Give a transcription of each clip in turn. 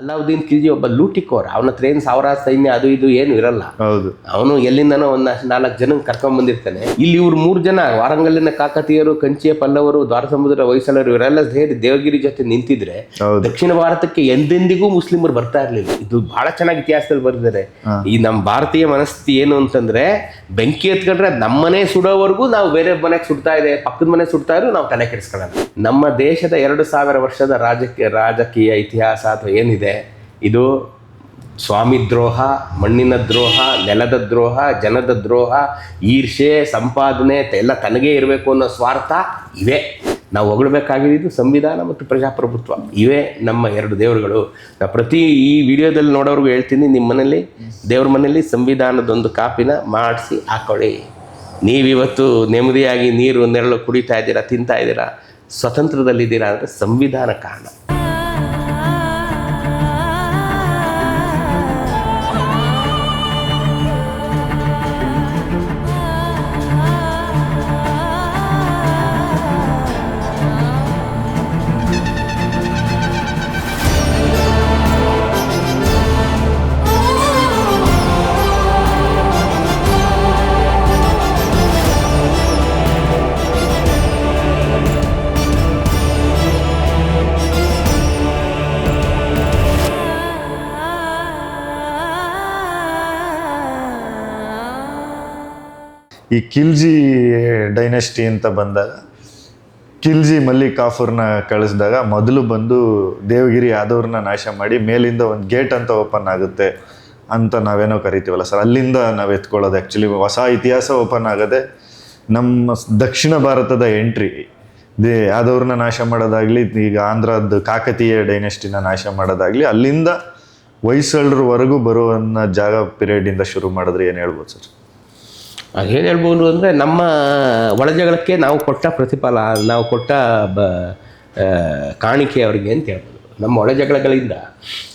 ಅಲ್ಲಾವುದ್ದೀನ್ ಖಿಲ್ಜಿ ಒಬ್ಬ ಲೂಟಿಕೋರ್. ಅವನ ಹತ್ರ ಏನು ಸಾವಿರ ಸೈನ್ಯ ಅದು ಇದು ಏನು ಇರಲ್ಲ. ಹೌದು. ಅವನು ಎಲ್ಲಿಂದನೋ ಒಂದ್ ನಾಲ್ಕು ಜನ ಕರ್ಕೊಂಡ್ ಬಂದಿರ್ತಾನೆ. ಇಲ್ಲಿ ಇವ್ರು ಮೂರು ಜನ ವಾರಂಗಲ್ಲಿನ ಕಾಕತೀಯರು ಕಂಚಿಯ ಪಲ್ಲವರು ದ್ವಾರಸಮುದ್ರ ಹೊಯ್ಸಳರು ಇವರೆಲ್ಲ ಸೇರಿ ದೇವಗಿರಿ ಜೊತೆ ನಿಂತಿದ್ರೆ ದಕ್ಷಿಣ ಭಾರತಕ್ಕೆ ಎಂದೆಂದಿಗೂ ಮುಸ್ಲಿಮರು ಬರ್ತಾ ಇರ್ಲಿಲ್ಲ. ಇದು ಬಹಳ ಚೆನ್ನಾಗಿ ಇತಿಹಾಸದಲ್ಲಿ ಬರೆದಿದ್ದಾರೆ. ಈ ನಮ್ಮ ಭಾರತೀಯ ಮನಸ್ಥಿತಿ ಏನು ಅಂತಂದ್ರೆ ಬೆಂಕಿ ಎತ್ಕೊಂಡ್ರೆ ನಮ್ಮನೆ ಸುಡೋವರೆಗೂ ನಾವು ಬೇರೆ ಮನೆಗೆ ಸುಡ್ತಾ ಇದೆ ಪಕ್ಕದ ಮನೆ ಸುಡ್ತಾ ಇದ್ರು ನಾವು ತಲೆ ಕೆಡಿಸ್ಕೊಳ್ಳೋಣ ನಮ್ಮ ದೇಶದ ಎರಡು ಸಾವಿರ ವರ್ಷದ ರಾಜಕೀಯ ರಾಜಕೀಯ ಇತಿಹಾಸ ಅಥವಾ ಏನಿದೆ ಇದು. ಸ್ವಾಮಿ ದ್ರೋಹ, ಮಣ್ಣಿನ ದ್ರೋಹ, ನೆಲದ ದ್ರೋಹ, ಜನದ ದ್ರೋಹ ಈರ್ಷೆ ಸಂಪಾದನೆ ಎಲ್ಲ ತನಗೇ ಇರಬೇಕು ಅನ್ನೋ ಸ್ವಾರ್ಥ ಇವೆ. ನಾವು ಹೊಗಳಬೇಕಾಗಿದ್ದು ಸಂವಿಧಾನ ಮತ್ತು ಪ್ರಜಾಪ್ರಭುತ್ವ. ಇವೇ ನಮ್ಮ ಎರಡು ದೇವರುಗಳು. ನಾ ಪ್ರತಿ ಈ ವಿಡಿಯೋದಲ್ಲಿ ನೋಡೋರ್ಗು ಹೇಳ್ತೀನಿ, ನಿಮ್ಮ ಮನೇಲಿ ದೇವ್ರ ಮನೇಲಿ ಸಂವಿಧಾನದೊಂದು ಕಾಪಿನ ಮಾಡಿಸಿ ಹಾಕೊಳ್ಳಿ. ನೀವಿವತ್ತು ನೆಮ್ಮದಿಯಾಗಿ ನೀರು, ನೆರಳು ಕುಡಿತಾ ಇದ್ದೀರಾ, ತಿಂತಾ ಇದ್ದೀರಾ, ಸ್ವತಂತ್ರದಲ್ಲಿದ್ದೀರಾ ಅಂದರೆ ಸಂವಿಧಾನ ಕಾರಣ. ಈ ಕಿಲ್ಜಿ ಡೈನೆಸ್ಟಿ ಅಂತ ಬಂದಾಗ, ಕಿಲ್ಜಿ ಮಲ್ಲಿಕ್ ಕಾಫೂರ್ನ ಕಳಿಸಿದಾಗ ಮೊದಲು ಬಂದು ದೇವಗಿರಿ ಯಾದವ್ರನ್ನ ನಾಶ ಮಾಡಿ ಮೇಲಿಂದ ಒಂದು ಗೇಟ್ ಅಂತ ಓಪನ್ ಆಗುತ್ತೆ ಅಂತ ನಾವೇನೋ ಕರಿತೀವಲ್ಲ ಸರ್. ಅಲ್ಲಿಂದ ನಾವು ಎತ್ಕೊಳ್ಳೋದು ಆ್ಯಕ್ಚುಲಿ ಹೊಸ ಇತಿಹಾಸ ಓಪನ್ ಆಗದೆ ನಮ್ಮ ದಕ್ಷಿಣ ಭಾರತದ ಎಂಟ್ರಿ, ದೇ ಯಾದವ್ರನ್ನ ನಾಶ ಮಾಡೋದಾಗಲಿ, ಈಗ ಆಂಧ್ರದ ಕಾಕತೀಯ ಡೈನೆಸ್ಟಿನ ನಾಶ ಮಾಡೋದಾಗಲಿ, ಅಲ್ಲಿಂದ ಹೊಯ್ಸಳರವರೆಗೂ ಬರುವನ್ನ ಜಾಗ ಪಿರಿಯಡಿಂದ ಶುರು ಮಾಡಿದ್ರೆ ಏನು ಹೇಳ್ಬೋದು ಸರ್? ಏನು ಹೇಳ್ಬೋದು ಅಂದರೆ ನಮ್ಮ ಒಳಜಗಳಕ್ಕೆ ನಾವು ಕೊಟ್ಟ ಪ್ರತಿಫಲ ನಾವು ಕೊಟ್ಟ ಬ ಕಾಣಿಕೆ ಅವರಿಗೆ ಅಂತ ಹೇಳ್ಬೋದು. ನಮ್ಮ ಒಳಜಗಳಗಳಿಂದ.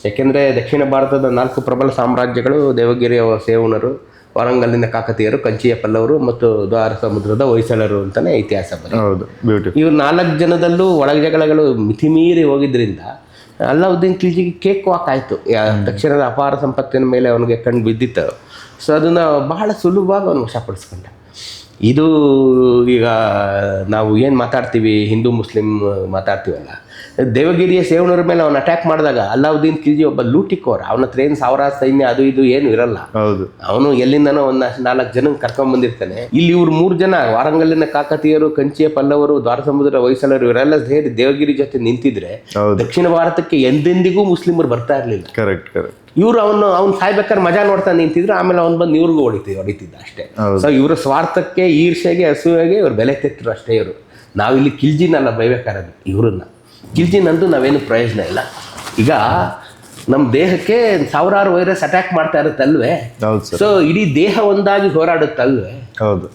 ಯಾಕೆಂದರೆ ದಕ್ಷಿಣ ಭಾರತದ ನಾಲ್ಕು ಪ್ರಬಲ ಸಾಮ್ರಾಜ್ಯಗಳು ದೇವಗಿರಿಯ ಸೇವನರು ವಾರಂಗಲ್ಲಿನ ಕಾಕತೀಯರು ಕಂಚಿಯ ಪಲ್ಲವರು ಮತ್ತು ದ್ವಾರ ಸಮುದ್ರದ ಹೊಯ್ಸಳರು ಅಂತಲೇ ಇತಿಹಾಸ ಹೌದು ಬ್ಯೂಟಿ ಇವ್ರು ನಾಲ್ಕು ಜನದಲ್ಲೂ ಒಳಜಗಳಗಳು ಮಿತಿಮೀರಿ ಹೋಗಿದ್ದರಿಂದ ಅಲ್ಲಾವುದ್ದೀನ್ ಖಿಲ್ಜಿಗೆ ಕೇಕ್ ವಾಕ್ ಆಯಿತು. ದಕ್ಷಿಣದ ಅಪಾರ ಸಂಪತ್ತಿನ ಮೇಲೆ ಅವನಿಗೆ ಕಣ್ಣು ಬಿದ್ದಿತ್ತು. ಸೊ ಅದನ್ನು ಬಹಳ ಸುಲಭವಾಗಿ ಅವನು ವಶಪಡಿಸ್ಕೊಂಡ. ಇದು ಈಗ ನಾವು ಏನು ಮಾತಾಡ್ತೀವಿ ಹಿಂದೂ ಮುಸ್ಲಿಮ್ ಮಾತಾಡ್ತೀವಲ್ಲ ದೇವಗಿರಿಯ ಸೇವನರ ಮೇಲೆ ಅವನು ಅಟ್ಯಾಕ್ ಮಾಡಿದಾಗ ಅಲ್ಲಾವುದ್ದೀನ್ ಖಿಲ್ಜಿ ಒಬ್ಬ ಲೂಟಿಕೋರ್. ಅವನ ಹತ್ರ ಏನು ಸಾವಿರ ಸೈನ್ಯ ಅದು ಇದು ಏನು ಇರಲ್ಲ. ಹೌದು. ಅವನು ಎಲ್ಲಿಂದನೋ ಒಂದ್ ನಾಲ್ಕು ಜನ ಕರ್ಕೊಂಡ್ ಬಂದಿರ್ತಾನೆ. ಇಲ್ಲಿ ಇವ್ರು ಮೂರು ಜನ ವಾರಂಗಲ್ಲಿನ ಕಾಕತೀಯರು ಕಂಚಿಯ ಪಲ್ಲವರು ದ್ವಾರಸಮುದ್ರ ಹೊಯ್ಸಳರು ಇವರೆಲ್ಲ ಸೇರಿ ದೇವಗಿರಿ ಜೊತೆ ನಿಂತಿದ್ರೆ ದಕ್ಷಿಣ ಭಾರತಕ್ಕೆ ಎಂದೆಂದಿಗೂ ಮುಸ್ಲಿಮರು ಬರ್ತಾ ಇರಲಿಲ್ಲ. ಕರೆಕ್ಟ್ ಕರೆಕ್ಟ್ ಇವ್ರು ಅವನು ಅವ್ನು ಸಾಯ್ಬೇಕಾದ್ರೆ ಮಜಾ ನೋಡ್ತಾ ನಿಂತಿದ್ರು ಆಮೇಲೆ ಅವ್ನು ಬಂದು ಇವ್ರಿಗೂ ಹೊಡಿತೀವಿ ಹೊಡಿತಿದ್ದ ಅಷ್ಟೇ. ಸೊ ಇವರ ಸ್ವಾರ್ಥಕ್ಕೆ ಈರ್ಷೆಗೆ ಹಸುವೆಗೆ ಇವ್ರು ಬೆಲೆ ತೆತ್ತರು ಅಷ್ಟೇ ಇವರು. ನಾವಿಲ್ಲಿ ಕಿಲ್ಜಿನಲ್ಲ ಬೈಬೇಕಾರದು ಇವ್ರನ್ನ. ಕಿಲ್ಜಿನಂದು ನಾವೇನು ಪ್ರಯೋಜನ ಇಲ್ಲ. ಈಗ ನಮ್ಮ ದೇಹಕ್ಕೆ ಸಾವಿರಾರು ವೈರಸ್ ಅಟ್ಯಾಕ್ ಮಾಡ್ತಾ ಇರುತ್ತಲ್ವೇ? ಸೊ ಇಡೀ ದೇಹ ಒಂದಾಗಿ ಹೋರಾಡುತ್ತಲ್ವೇ? ಹೌದು.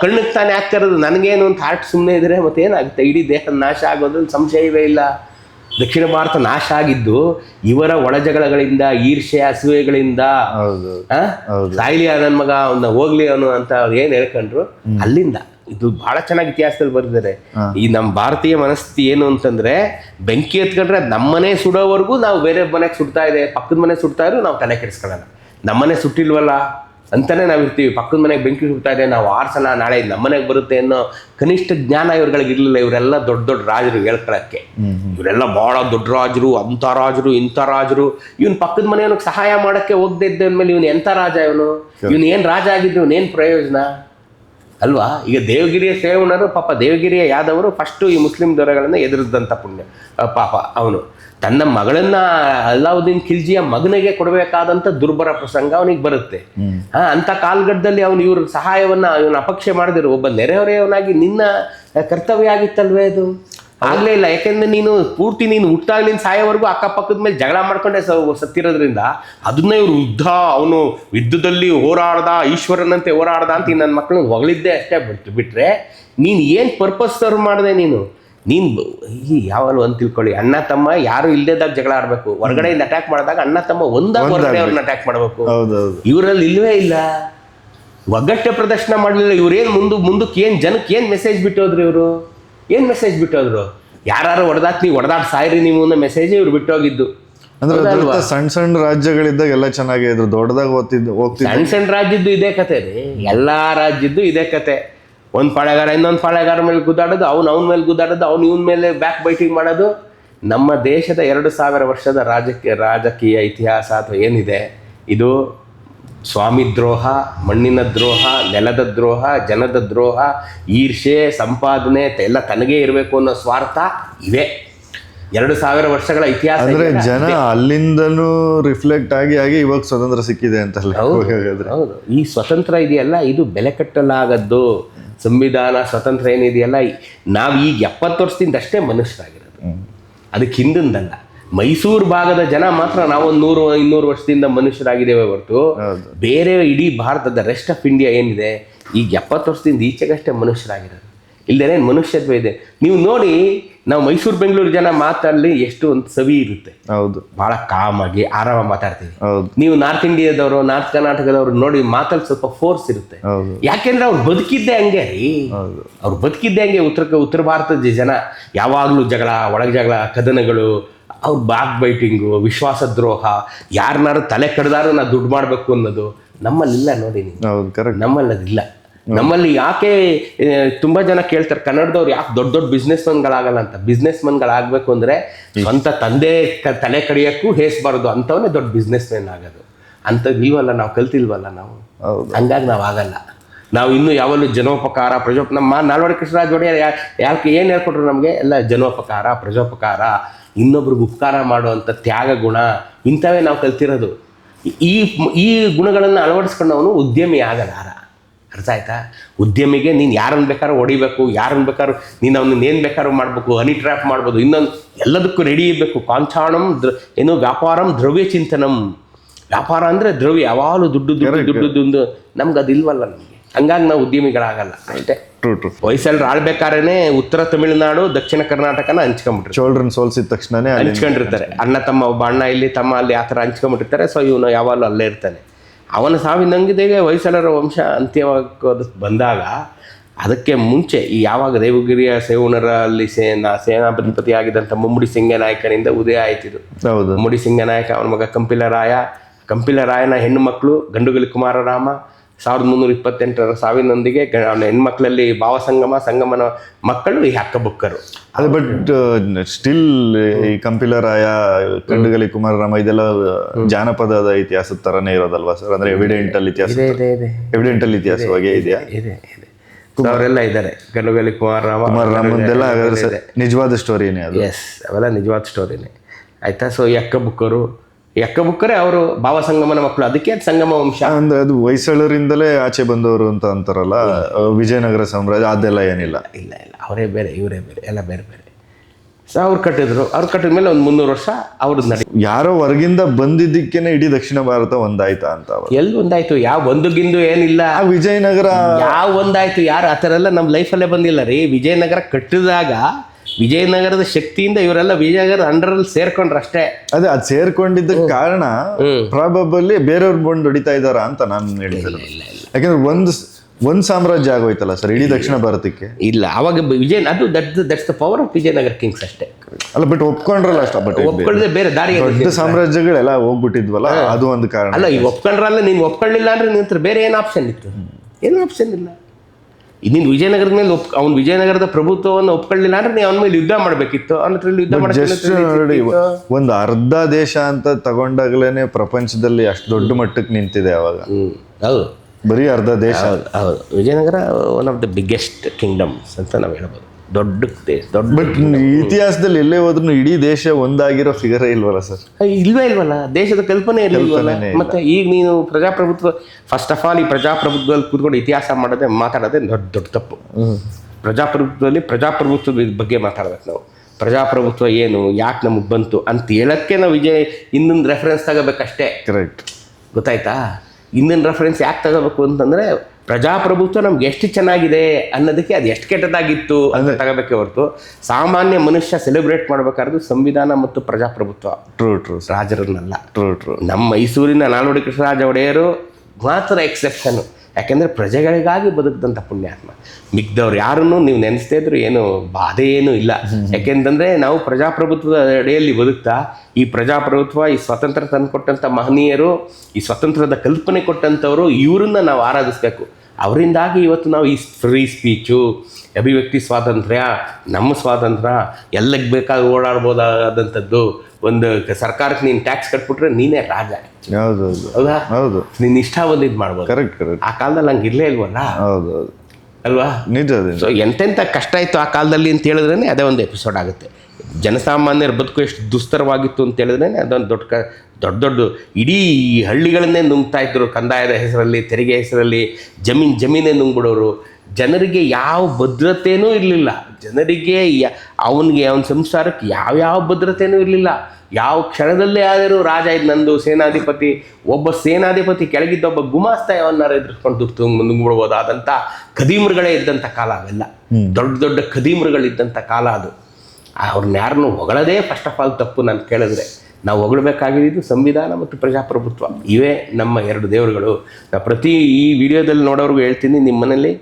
ಕಣ್ಣಿಗೆ ತಾನೇ ಆಗ್ತಾ ಇರೋದು. ನನಗೇನು ಅಂತ ಹಾರ್ಟ್ ಸುಮ್ಮನೆ ಇದ್ರೆ ಮತ್ತೆ ಏನಾಗುತ್ತೆ ಇಡೀ ದೇಹ ನಾಶ ಆಗೋದ್ರಲ್ಲಿ ಸಂಶಯವೇ ಇಲ್ಲ? ದಕ್ಷಿಣ ಭಾರತ ನಾಶ ಆಗಿದ್ದು ಇವರ ಒಳಜಗಳಗಳಿಂದ ಈರ್ಷೆ ಅಸೂಯೆಗಳಿಂದ? ಹೌದು. ಸಾಯ್ಲಿ ನನ್ನ ಮಗ ಅವನ್ನ ಹೋಗ್ಲಿ ಅವನು ಅಂತ ಏನ್ ಹೇಳ್ಕೊಂಡ್ರು? ಅಲ್ಲಿಂದ. ಇದು ಬಹಳ ಚೆನ್ನಾಗಿ ಇತಿಹಾಸದಲ್ಲಿ ಬರೆದಿದ್ದಾರೆ ಈ ನಮ್ಮ ಭಾರತೀಯ ಮನಸ್ಥಿತಿ ಏನು ಅಂತಂದ್ರೆ ಬೆಂಕಿ ಎತ್ಕೊಂಡ್ರೆ ನಮ್ಮನೆ ಸುಡೋವರೆಗೂ ನಾವು ಬೇರೆ ಮನೆಗೆ ಸುಡ್ತಾ ಇದೆ ಪಕ್ಕದ ಮನೆ ಸುಡ್ತಾ ಇದ್ರು ನಾವು ತಲೆ ಕೆಡಿಸ್ಕೊಳ್ಳಲ್ಲ. ನಮ್ಮನೆ ಸುಟ್ಟಿಲ್ವಲ್ಲ? ಅಂತಾನೆ ನಾವು ಇರ್ತೀವಿ. ಪಕ್ಕದ ಮನೆಗೆ ಬೆಂಕಿ ಸುಡ್ತಾ ಇದೆ ನಾವು ಆರ್ಸಲ್ಲ ನಾಳೆ ನಮ್ಮನೆಗೆ ಬರುತ್ತೆ ಅನ್ನೋ ಕನಿಷ್ಠ ಜ್ಞಾನ ಇವ್ರುಗಳಿಗೆ ಇರಲಿಲ್ಲ. ಇವರೆಲ್ಲ ದೊಡ್ಡ ದೊಡ್ಡ ರಾಜರು ಹೇಳ್ಕೊಳಕ್ಕೆ. ಇವರೆಲ್ಲ ಬಹಳ ದೊಡ್ಡ ರಾಜರು ಅಂಥ ರಾಜರು ಇಂಥ ರಾಜರು. ಇವನ್ ಪಕ್ಕದ ಮನೆಯವನಿಗೆ ಸಹಾಯ ಮಾಡಕ್ಕೆ ಹೋಗದೆ ಇದ್ದ ಮೇಲೆ ಇವನು ಎಂಥ ರಾಜ ಇವನು? ಇವನು ಏನು ರಾಜ ಆಗಿದ್ದು ಏನ್ ಪ್ರಯೋಜನ? ಅಲ್ವಾ? ಈಗ ದೇವಗಿರಿಯ ಸೇವಣರು ಪಾಪ ದೇವಗಿರಿಯ ಯಾದವರು ಫಸ್ಟು ಈ ಮುಸ್ಲಿಂ ದೊರೆಗಳನ್ನು ಎದುರಿಸಿದಂಥ ಪುಣ್ಯ. ಪಾಪ ಅವನು. ತನ್ನ ಮಗಳನ್ನ ಅಲ್ಲಾವುದ್ದೀನ್ ಖಿಲ್ಜಿಯ ಮಗನಿಗೆ ಕೊಡಬೇಕಾದಂಥ ದುರ್ಬರ ಪ್ರಸಂಗ ಅವನಿಗೆ ಬರುತ್ತೆ. ಆ, ಅಂಥ ಕಾಲ್ಗಡ್ಡದಲ್ಲಿ ಅವನು ಇವ್ರ ಸಹಾಯವನ್ನ ಇವನು ಅಪೇಕ್ಷೆ ಮಾಡಿದ್ರು. ಒಬ್ಬ ನೆರೆಹೊರೆಯವನಾಗಿ ನಿನ್ನ ಕರ್ತವ್ಯ ಆಗಿತ್ತಲ್ವೇ ಅದು? ಆಗ್ಲೇ ಇಲ್ಲ. ಯಾಕೆಂದ್ರೆ ನೀನು ಪೂರ್ತಿ ನೀನು ಹುಟ್ಟಾಗ್ಲಿಂದ ಸಾಯೋವರೆಗೂ ಅಕ್ಕಪಕ್ಕದ ಮೇಲೆ ಜಗಳ ಮಾಡ್ಕೊಂಡೆ ಸತ್ತಿರೋದ್ರಿಂದ ಅದನ್ನ ಇವ್ರು ಯುದ್ಧ ಅವನು ಯುದ್ಧದಲ್ಲಿ ಹೋರಾಡ್ದ ಈಶ್ವರನಂತೆ ಹೋರಾಡ್ದ ಅಂತ ನನ್ನ ಮಕ್ಕಳನ್ನ ಹೊಗಳಿದ್ದೆ ಅಷ್ಟೇ ಬಿಟ್ಟು ಬಿಟ್ರೆ ನೀನು ಏನು ಪರ್ಪಸ್ ಸರ್ವ್ ಮಾಡಿದೆ ನೀನು? ನೀನು ಯಾವಲ್ಲ ಅಂತ ತಿಳ್ಕೊಳ್ಳಿ. ಅಣ್ಣ ತಮ್ಮ ಯಾರು ಇಲ್ಲದಾಗ ಜಗಳ ಆಡಬೇಕು. ಹೊರಗಡೆಯಿಂದ ಅಟ್ಯಾಕ್ ಮಾಡಿದಾಗ ಅಣ್ಣ ತಮ್ಮ ಒಂದಾಗ ಹೊರಗಡೆ ಅವ್ರನ್ನ ಅಟ್ಯಾಕ್ ಮಾಡಬೇಕು. ಇವರಲ್ಲಿ ಇಲ್ವೇ ಇಲ್ಲ. ಒಗ್ಗಟ್ಟೆ ಪ್ರದರ್ಶನ ಮಾಡಲಿಲ್ಲ. ಇವ್ರೇನು ಮುಂದೆ ಮುಂದಕ್ಕೆ ಏನು ಜನಕ್ಕೆ ಏನು ಮೆಸೇಜ್ ಬಿಟ್ಟೋದ್ರು ಇವರು? ಏನು ಮೆಸೇಜ್ ಬಿಟ್ಟೋದ್ರು? ಯಾರು ಹೊಡೆದಾಕ್ ನೀವು ಹೊಡೆದಾಟ್ ಸಾಯ್ರಿ ನೀವು ಅನ್ನೋ ಮೆಸೇಜ್ ಇವ್ರು ಬಿಟ್ಟೋಗಿದ್ದು. ಅಂದ್ರೆ ಸಣ್ಣ ಸಣ್ಣ ರಾಜ್ಯಗಳಿದ್ದಾಗ ಎಲ್ಲ ಚೆನ್ನಾಗಿ ಇದ್ರು ದೊಡ್ಡದಾಗ ಓದ್ತಿದ್ದು ಹೋಗ್ತಿದ್ದು ಸಣ್ಣ ಸಣ್ಣ ರಾಜ್ಯದ್ದು ಇದೇ ಕತೆ ರೀ. ಎಲ್ಲಾ ರಾಜ್ಯದ್ದು ಇದೇ ಕತೆ. ಒಂದ್ ಪಾಳೆಗಾರ ಇನ್ನೊಂದ್ ಪಾಳೆಗಾರ ಮೇಲೆ ಗುದ್ದಾಡೋದು ಅವ್ನು ಅವನ ಮೇಲೆ ಗುದ್ದಾಡೋದು ಅವ್ನು ಇವನ್ ಮೇಲೆ ಬ್ಯಾಕ್ ಬೈಟಿಂಗ್ ಮಾಡೋದು. ನಮ್ಮ ದೇಶದ ಎರಡು ಸಾವಿರ ವರ್ಷದ ರಾಜಕೀಯ ರಾಜಕೀಯ ಇತಿಹಾಸ ಅಥವಾ ಏನಿದೆ ಇದು ಸ್ವಾಮಿ ದ್ರೋಹ ಮಣ್ಣಿನ ದ್ರೋಹ ನೆಲದ ದ್ರೋಹ ಜನದ ದ್ರೋಹ ಈರ್ಷೆ ಸಂಪಾದನೆ ಎಲ್ಲ ತನಗೇ ಇರಬೇಕು ಅನ್ನೋ ಸ್ವಾರ್ಥ ಇವೆ. ಎರಡು ಸಾವಿರ ವರ್ಷಗಳ ಇತಿಹಾಸ ಅಂದ್ರೆ ಜನ ಅಲ್ಲಿಂದಲೂ ರಿಫ್ಲೆಕ್ಟ್ ಆಗಿ ಆಗಿ ಇವಾಗ ಸ್ವತಂತ್ರ ಸಿಕ್ಕಿದೆ ಅಂತ ಹೌದು ಈ ಸ್ವತಂತ್ರ ಇದೆಯಲ್ಲ ಇದು ಬೆಲೆ ಕಟ್ಟಲಾಗದ್ದು. ಸಂವಿಧಾನ ಸ್ವತಂತ್ರ ಏನಿದೆಯಲ್ಲ ನಾವು ಈಗ ಎಪ್ಪತ್ತು ವರ್ಷದಿಂದ ಅಷ್ಟೇ ಮನುಷ್ಯರಾಗಿರೋದು. ಅದಕ್ಕೆ ಹಿಂದಿಂದಲ್ಲ. ಮೈಸೂರು ಭಾಗದ ಜನ ಮಾತ್ರ ನಾವೊಂದು ನೂರು ಇನ್ನೂರು ವರ್ಷದಿಂದ ಮನುಷ್ಯರಾಗಿದ್ದೇವೆ ಹೊರತು ಬೇರೆ ಇಡೀ ಭಾರತದ ರೆಸ್ಟ್ ಆಫ್ ಇಂಡಿಯಾ ಏನಿದೆ? ಈಗ ಎಪ್ಪತ್ತು ವರ್ಷದಿಂದ ಈಚೆಗಷ್ಟೇ ಮನುಷ್ಯರಾಗಿರೋದು ಇಲ್ಲದೇ ಮನುಷ್ಯತ್ವ ಇದೆ? ನೀವು ನೋಡಿ ನಾವು ಮೈಸೂರು ಬೆಂಗಳೂರು ಜನ ಮಾತಲ್ಲಿ ಎಷ್ಟು ಒಂದು ಸವಿ ಇರುತ್ತೆ. ಹೌದು. ಬಹಳ ಕಾಮಾಗಿ ಆರಾಮ ಮಾತಾಡ್ತೀವಿ. ನೀವು ನಾರ್ತ್ ಇಂಡಿಯಾದವರು ನಾರ್ತ್ ಕರ್ನಾಟಕದವರು ನೋಡಿ ಮಾತಲ್ಲಿ ಸ್ವಲ್ಪ ಫೋರ್ಸ್ ಇರುತ್ತೆ. ಯಾಕೆಂದ್ರೆ ಅವ್ರು ಬದುಕಿದ್ದೆ ಹಂಗೆ ರೀ. ಅವ್ರು ಬದುಕಿದ್ದೆ ಹಂಗೆ ಉತ್ತರ ಉತ್ತರ ಭಾರತದ ಜನ. ಯಾವಾಗಲೂ ಜಗಳ ಒಳಗೆ ಜಗಳ ಕದನಗಳು ಅವ್ರ ಬಾಗ್ ಬೈಟಿಂಗು ವಿಶ್ವಾಸ ದ್ರೋಹ ಯಾರನ್ನಾರು ತಲೆ ಕಡ್ದಾರು ನಾ ದುಡ್ಡು ಮಾಡಬೇಕು ಅನ್ನೋದು ನಮ್ಮಲ್ಲಿಲ್ಲ ನೋಡಿ ನೀವು. ನಮ್ಮಲ್ಲಿ ಅದಿಲ್ಲ ನಮ್ಮಲ್ಲಿ ಯಾಕೆ ತುಂಬಾ ಜನ ಕೇಳ್ತಾರೆ ಕನ್ನಡದವ್ರು ಯಾಕೆ ದೊಡ್ಡ ದೊಡ್ಡ ಬಿಸ್ನೆಸ್ ಮನ್ಗಳಾಗಲ್ಲ ಅಂತ. ಬಿಸ್ನೆಸ್ ಮನ್ಗಳಾಗಬೇಕು ಅಂದ್ರೆ ಸ್ವಂತ ತಂದೆ ತಲೆ ಕಡಿಯಕ್ಕೂ ಹೇಸ್ಬಾರ್ದು ಅಂಥವನ್ನೇ ದೊಡ್ಡ ಬಿಸ್ನೆಸ್ ಮ್ಯಾನ್ ಆಗೋದು. ಅಂಥದ್ದು ಇಲ್ವಲ್ಲ ನಾವು ಕಲ್ತಿಲ್ವಲ್ಲ ನಾವು. ಹಂಗಾಗಿ ನಾವು ಆಗಲ್ಲ. ನಾವು ಇನ್ನೂ ಯಾವಲ್ಲೂ ಜನೋಪಕಾರ ಪ್ರಜೋಪ ನಮ್ಮ ನಾಲ್ವಡಿ ಕೃಷ್ಣರಾಜ್ ಒಡೆಯರ್ ಯಾಕೆ ಏನು ಹೇಳ್ಕೊಟ್ರು ನಮಗೆ? ಎಲ್ಲ ಜನೋಪಕಾರ ಪ್ರಜೋಪಕಾರ. ಇನ್ನೊಬ್ರಿಗೆ ಉಪಕಾರ ಮಾಡುವಂಥ ತ್ಯಾಗ ಗುಣ ಇಂಥವೇ ನಾವು ಕಲ್ತಿರೋದು. ಈ ಈ ಗುಣಗಳನ್ನು ಅಳವಡಿಸ್ಕೊಂಡವನು ಉದ್ಯಮಿ ಆಗಲಾರ ಅರ್ಥ ಆಯ್ತಾ? ಉದ್ಯಮಿಗೆ ನೀನು ಯಾರನ್ನು ಬೇಕಾದ್ರೂ ಹೊಡಿಬೇಕು ಯಾರನ್ನು ಬೇಕಾದ್ರೂ ನೀನು ಅವನನ್ನ ಏನು ಬೇಕಾದ್ರೂ ಮಾಡಬೇಕು ಹನಿ ಟ್ರ್ಯಾಪ್ ಮಾಡ್ಬೋದು ಇನ್ನೊಂದು ಎಲ್ಲದಕ್ಕೂ ರೆಡಿ ಇರಬೇಕು. ಕಾಂಚಾಣಂ ದ್ರ ಏನು ವ್ಯಾಪಾರಂ ದ್ರವ್ಯ ಚಿಂತನಂ. ವ್ಯಾಪಾರ ಅಂದರೆ ದ್ರವ್ಯ ಯಾವಾಗಲೂ ದುಡ್ಡು ದುಡ್ಡು ದುಡ್ಡು ದುಡ್ಡು ನಮ್ಗೆ ಅದಿಲ್ವಲ್ಲ ನಮಗೆ. ಹಂಗಾಗಿ ನಾವು ಉದ್ಯಮಿಗಳಾಗಲ್ಲ ಅಷ್ಟೇ ಟ್ರೂ ಟ್ರೂ ಹೊಯ್ಸಳರು ಆಳ್ಬೇಕಾದ್ರೆ ಉತ್ತರ ತಮಿಳುನಾಡು ದಕ್ಷಿಣ ಕರ್ನಾಟಕನ ಹಂಚ್ಕೊಂಡ್ಬಿಟ್ರು ಚೋಲ್ಡ್ರನ್ ಸೋಲ್ಸಿದ ತಕ್ಷಣನೇ ಹಂಚ್ಕೊಂಡಿರ್ತಾರೆ. ಅಣ್ಣ ತಮ್ಮ ಒಬ್ಬ ಅಣ್ಣ ಇಲ್ಲಿ ತಮ್ಮ ಅಲ್ಲಿ ಆ ಥರ ಹಂಚ್ಕೊಂಡ್ಬಿಟ್ಟಿರ್ತಾರೆ ಸೊ ಇವನು ಯಾವಾಗಲೂ ಅಲ್ಲೇ ಇರ್ತಾನೆ. ಅವನ ಸಾವಿನಂಗಿದೆಗೆ ಹೊಯ್ಸಳರ ವಂಶ ಅಂತ್ಯವಾಗೋದು ಬಂದಾಗ ಅದಕ್ಕೆ ಮುಂಚೆ ಈ ಯಾವಾಗ ದೇವಗಿರಿಯ ಸೇವಣರ ಅಲ್ಲಿ ಸೇನಾ ಸೇನಾಧಿಪತಿ ಆಗಿದ್ದಂಥ ಮುಮ್ಮಡಿ ಸಿಂಗನಾಯಕನಿಂದ ಉದಯ ಆಯ್ತಿದು ಹೌದು. ಮುಮ್ಮಡಿ ಸಿಂಗನಾಯಕ ಅವನ ಮಗ ಕಂಪಿಲರಾಯ. ಕಂಪಿಲರಾಯನ ಹೆಣ್ಣು ಮಕ್ಕಳು ಗಂಡುಗಲಿ ಕುಮಾರರಾಮ. ಸಾವಿರದ ಮುನ್ನೂರ ಇಪ್ಪತ್ತೆಂಟರ ಸಾವಿನೊಂದಿಗೆ ಹೆಣ್ಮಕ್ಳಲ್ಲಿ ಭಾವ ಸಂಗಮ ಭಾವಸಂಗಮ ಸಂಗಮನ ಮಕ್ಕಳು ಈ ಹಕ್ಕಬುಕ್ಕರು. ಅದು ಬಟ್ ಸ್ಟಿಲ್ ಈ ಕಂಪಿಲರಾಯ ಕಂಡುಗಲಿ ಕುಮಾರರಾಮ ಇದೆಲ್ಲ ಜಾನಪದದ ಇತಿಹಾಸದ ತರನೇ ಇರೋದಲ್ವಾ ಸರ್? ಅಂದ್ರೆ ಎವಿಡೆಂಟಲ್ ಇತಿಹಾಸ ಇದೆ ಇದೆ. ಇದೆ ಎವಿಡೆಂಟಲ್ ಇತಿಹಾಸವಾಗೇ ಇದೆಯಾ? ಇದೆ ಇದೆ ಅವರೆಲ್ಲ ಇದ್ದಾರೆ. ಗಂಡುಗಲಿ ಕುಮಾರರಾಮ ಕುಮಾರರಾಮಂದೆಲ್ಲ ನಿಜವಾದ ಸ್ಟೋರಿನೇ ಅದು. ಎಸ್ ಅವೆಲ್ಲ ನಿಜವಾದ ಸ್ಟೋರಿನೇ ಆಯ್ತಾ? ಸೊ ಈ ಅಕ್ಕ ಬುಕ್ಕರು ಈ ಬುಕ್ಕರೆ ಅವರು ಅವರು ಭಾವಸಂಗಮನ ಮಕ್ಕಳು. ಅದಕ್ಕೆ ಸಂಗಮ ವಂಶ. ಅಂದ್ರೆ ಅದು ಹೊಯ್ಸಳರಿಂದಲೇ ಆಚೆ ಬಂದವರು ಅಂತ ಅಂತಾರಲ್ಲ ವಿಜಯನಗರ ಸಾಮ್ರಾಜ್ಯ ಅದೆಲ್ಲ ಏನಿಲ್ಲ. ಇಲ್ಲ ಇಲ್ಲ ಅವರೇ ಬೇರೆ ಇವರೇ ಬೇರೆ ಎಲ್ಲ ಬೇರೆ ಬೇರೆ. ಸೊ ಅವ್ರು ಕಟ್ಟಿದ್ರು. ಅವ್ರು ಕಟ್ಟಿದ ಮೇಲೆ ಒಂದು ಮುನ್ನೂರು ವರ್ಷ ಅವ್ರದ್ದು ನಡೆ. ಯಾರೋ ಹೊರಗಿಂದ ಬಂದಿದ್ದಕ್ಕೇನೆ ಇಡೀ ದಕ್ಷಿಣ ಭಾರತ ಒಂದಾಯ್ತಾ ಅಂತ. ಎಲ್ಲಿ ಒಂದಾಯ್ತು? ಯಾವ ಒಂದು ಗಿಂದು ಏನಿಲ್ಲ. ಆ ವಿಜಯನಗರ ಯಾವ ಒಂದಾಯ್ತು? ಯಾರು ಆ ಥರ ಎಲ್ಲ ನಮ್ಮ ಲೈಫಲ್ಲೇ ಬಂದಿಲ್ಲ ರೀ. ವಿಜಯನಗರ ಕಟ್ಟಿದಾಗ ವಿಜಯನಗರದ ಶಕ್ತಿಯಿಂದ ಇವರೆಲ್ಲ ವಿಜಯನಗರ ಅಂಡರಲ್ಲಿ ಸೇರ್ಕೊಂಡ್ರು ಅಷ್ಟೇ ಅದೇ ಅದು ಸೇರ್ಕೊಂಡಿದ್ದ ಕಾರಣ ಪ್ರಾಬಬಲ್ಲಿ ಬೇರೆಯವ್ರ ಬಂದು ಹೊಡಿತಾ ಇದಾರ ಅಂತ ನಾನು ಹೇಳಿದ್ರು ಯಾಕಂದ್ರೆ ಒಂದು ಸ್- ಒಂದ್ ಸಾಮ್ರಾಜ್ಯ ಆಗೋಯ್ತಲ್ಲ ಸರ್ ಇಡೀ ದಕ್ಷಿಣ ಭಾರತಕ್ಕೆ? ಇಲ್ಲ ಅವಾಗ ವಿಜಯ ಅದು that that's the power of Vijayanagara kings ಅಷ್ಟೇ. ಅಲ್ಲ ಬಟ್ ಒಪ್ಕೊಂಡ್ರಲ್ಲ ಅಷ್ಟ ಬಟ್ ಒಪ್ಕೊಳ್ಳದೆ ಬೇರೆ ದಾರಿ? ದೊಡ್ಡ ಸಾಮ್ರಾಜ್ಯಗಳೆಲ್ಲ ಹೋಗ್ಬಿಟ್ಟಿದ್ವಲ್ಲ ಅದು ಒಂದು ಕಾರಣ. ಅಲ್ಲ ಈಗ ಒಪ್ಕೊಂಡ್ರಲ್ಲ ನೀನು ಒಪ್ಕೊಳ್ಳಿಲ್ಲ ಅಂದ್ರೆ ನಿನ್ನ ಬೇರೆ ಏನು ಆಪ್ಷನ್ ಇತ್ತು? ಏನು ಆಪ್ಷನ್ ಇಲ್ಲ. ನೀನು ವಿಜಯನಗರದ ಮೇಲೆ ಒಪ್ ಅವ್ನು ವಿಜಯನಗರದ ಪ್ರಭುತ್ವವನ್ನು ಒಪ್ಕೊಳ್ಳಿಲ್ಲ ಅಂದ್ರೆ ನೀವು ಅವನ ಮೇಲೆ ಯುದ್ಧ ಮಾಡಬೇಕಿತ್ತು ಅವನ ಹತ್ರ ಯುದ್ಧ ಮಾಡಿ ಒಂದು ಅರ್ಧ ದೇಶ ಅಂತ ತಗೊಂಡಾಗ್ಲೇನೆ ಪ್ರಪಂಚದಲ್ಲಿ ಅಷ್ಟು ದೊಡ್ಡ ಮಟ್ಟಕ್ಕೆ ನಿಂತಿದೆ ಅವಾಗ. ಹೌದು. ಬರೀ ಅರ್ಧ ದೇಶ. ಹೌದು ಹೌದು. Vijayanagara one of the biggest kingdoms ಅಂತ ನಾವು ಹೇಳ್ಬೋದು. ದೊಡ್ಡ ದೇಶ ದೊಡ್ಡ ಬಟ್ ಇತಿಹಾಸದಲ್ಲಿ ಎಲ್ಲೇ ಹೋದ್ರು ಇಡೀ ದೇಶ ಒಂದಾಗಿರೋ ಫಿಗರೇ ಇಲ್ವಲ್ಲ ಸರ್ ಇಲ್ವೇ ಇಲ್ವಲ್ಲ. ದೇಶದ ಕಲ್ಪನೆ ಇರಲಿಲ್ವಲ್ಲ ಕಲ್ಪನೆನೇ ಮತ್ತೆ ಈಗ ನೀನು ಪ್ರಜಾಪ್ರಭುತ್ವ ಫಸ್ಟ್ ಆಫ್ ಆಲ್ ಈ ಪ್ರಜಾಪ್ರಭುತ್ವದಲ್ಲಿ ಕೂತ್ಕೊಂಡು ಇತಿಹಾಸ ಮಾಡೋದೇ ಮಾತಾಡೋದೇ ದೊಡ್ಡ ದೊಡ್ಡ ತಪ್ಪು. ಪ್ರಜಾಪ್ರಭುತ್ವದಲ್ಲಿ ಪ್ರಜಾಪ್ರಭುತ್ವದ ಬಗ್ಗೆ ಮಾತಾಡ್ಬೇಕು ನಾವು. ಪ್ರಜಾಪ್ರಭುತ್ವ ಏನು ಯಾಕೆ ನಮಗೆ ಬಂತು ಅಂತ ಹೇಳೋಕ್ಕೆ ನಾವು ವಿಜಯ್ ಇನ್ನೊಂದು ರೆಫರೆನ್ಸ್ ತಗೋಬೇಕಷ್ಟೇ. ಕರೆಕ್ಟ್ ಗೊತ್ತಾಯ್ತಾ? ಇನ್ನೊಂದು ರೆಫರೆನ್ಸ್ ಯಾಕೆ ತಗೋಬೇಕು ಅಂತಂದ್ರೆ ಪ್ರಜಾಪ್ರಭುತ್ವ ನಮ್ಗೆ ಎಷ್ಟು ಚೆನ್ನಾಗಿದೆ ಅನ್ನೋದಕ್ಕೆ ಅದು ಎಷ್ಟು ಕೆಟ್ಟದಾಗಿತ್ತು ಅಂತ ತಗೋಬೇಕೆ ಹೊರತು ಸಾಮಾನ್ಯ ಮನುಷ್ಯ ಸೆಲೆಬ್ರೇಟ್ ಮಾಡಬೇಕಾದ್ರೂ ಸಂವಿಧಾನ ಮತ್ತು ಪ್ರಜಾಪ್ರಭುತ್ವ. ಟ್ರೂ ಟ್ರೂ ರಾಜರನ್ನಲ್ಲ. ಟ್ರೂ ಟ್ರೂ ನಮ್ಮ ಮೈಸೂರಿನ ನಾಲ್ವಡಿ ಕೃಷ್ಣರಾಜ ಒಡೆಯರು ಮಾತ್ರ ಎಕ್ಸೆಪ್ಷನು ಯಾಕೆಂದರೆ ಪ್ರಜೆಗಳಿಗಾಗಿ ಬದುಕಿದಂಥ ಪುಣ್ಯಾತ್ಮ. ಮಿಕ್ದವ್ರು ಯಾರನ್ನು ನೀವು ನೆನೆಸ್ತಾ ಇದ್ರು ಏನು ಬಾಧೆ ಏನೂ ಇಲ್ಲ. ಯಾಕೆಂತಂದರೆ ನಾವು ಪ್ರಜಾಪ್ರಭುತ್ವದ ಅಡಿಯಲ್ಲಿ ಬದುಕ್ತಾ, ಈ ಪ್ರಜಾಪ್ರಭುತ್ವ, ಈ ಸ್ವಾತಂತ್ರ್ಯ ತಂದುಕೊಟ್ಟಂಥ ಮಹನೀಯರು, ಈ ಸ್ವಾತಂತ್ರ್ಯದ ಕಲ್ಪನೆ ಕೊಟ್ಟಂಥವರು ಇವರನ್ನ ನಾವು ಆರಾಧಿಸ್ಬೇಕು. ಅವರಿಂದಾಗಿ ಇವತ್ತು ನಾವು ಈ ಫ್ರೀ ಸ್ಪೀಚು, ಅಭಿವ್ಯಕ್ತಿ ಸ್ವಾತಂತ್ರ್ಯ, ನಮ್ಮ ಸ್ವಾತಂತ್ರ್ಯ ಎಲ್ಲಕ್ಕೆ ಬೇಕಾಗಿ ಓಡಾಡ್ಬೋದಾದಂಥದ್ದು ಒಂದು ಸರ್ಕಾರಕ್ಕೆ ನೀನು ಟ್ಯಾಕ್ಸ್ ಕಟ್ಬಿಟ್ರೆ ನೀನೇ ರಾಜ. ಹೌದು ಹೌದು. ನಿನ್ನ ಇಷ್ಟ ಬಂದಿದ್ದು ಮಾಡ್ಬೋದು. ಕರೆಕ್ಟ್ ಕರೆಕ್ಟ್ ಆ ಕಾಲದಲ್ಲಿ ಹಂಗೆ ಇರಲೇ ಇಲ್ವಲ್ಲ? ಹೌದು ಹೌದು. ಅಲ್ವಾ? ನಿಜ ಸೊ ಎಂತೆಂಥ ಕಷ್ಟ ಇತ್ತು ಆ ಕಾಲದಲ್ಲಿ ಅಂತ ಹೇಳಿದ್ರೇ ಅದೇ ಒಂದು ಎಪಿಸೋಡ್ ಆಗುತ್ತೆ. ಜನಸಾಮಾನ್ಯರ ಬದುಕು ಎಷ್ಟು ದುಸ್ತರವಾಗಿತ್ತು ಅಂತ ಹೇಳಿದ್ರೇ ಅದೊಂದು ದೊಡ್ಡ ಕ ದೊಡ್ಡ ದೊಡ್ಡ ಇಡೀ ಹಳ್ಳಿಗಳನ್ನೇ ನುಂಗ್ತಾ ಇದ್ರು. ಕಂದಾಯದ ಹೆಸರಲ್ಲಿ ತೆರಿಗೆ ಹೆಸರಲ್ಲಿ ಜಮೀನು ಜಮೀನೇ ನುಂಗ್ಬಿಡೋರು. ಜನರಿಗೆ ಯಾವ ಭದ್ರತೆಯೂ ಇರಲಿಲ್ಲ. ಜನರಿಗೆ ಯ- ಅವನಿಗೆ ಅವನ ಸಂಸಾರಕ್ಕೆ ಯಾವ್ಯಾವ ಭದ್ರತೆಯೂ ಇರಲಿಲ್ಲ. ಯಾವ ಕ್ಷಣದಲ್ಲೇ ಆದರೂ ರಾಜ ಇದ್ದ ನಂದು ಸೇನಾಧಿಪತಿ ಒಬ್ಬ ಸೇನಾಧಿಪತಿ ಕೆಳಗಿದ್ದ ಒಬ್ಬ ಗುಮಾಸ್ತ ಯಾವನ್ನಾರು ಎದುರಿಸ್ಕೊಂಡು ದುಡ್ಡು ಮುಂದುಬಿಡ್ಬೋದಾದಂಥ ಖದೀಮರುಗಳೇ ಇದ್ದಂಥ ಕಾಲ ಅವೆಲ್ಲ. ದೊಡ್ಡ ದೊಡ್ಡ ಖದೀಮರುಗಳಿದ್ದಂಥ ಕಾಲ ಅದು. ಅವ್ರನ್ನ ಯಾರನ್ನು ಹೊಗಳದೇ ಫಸ್ಟ್ ಆಫ್ ಆಲ್ ತಪ್ಪು ನಾನು ಕೇಳಿದ್ರೆ. ನಾವು ಹೊಗಳಬೇಕಾಗಿದ್ದು ಸಂವಿಧಾನ ಮತ್ತು ಪ್ರಜಾಪ್ರಭುತ್ವ. ಇವೇ ನಮ್ಮ ಎರಡು ದೇವರುಗಳು. ನಾ ಪ್ರತಿ ಈ ವಿಡಿಯೋದಲ್ಲಿ ನೋಡೋರ್ಗು ಹೇಳ್ತೀನಿ ನಿಮ್ಮ ಮನೇಲಿ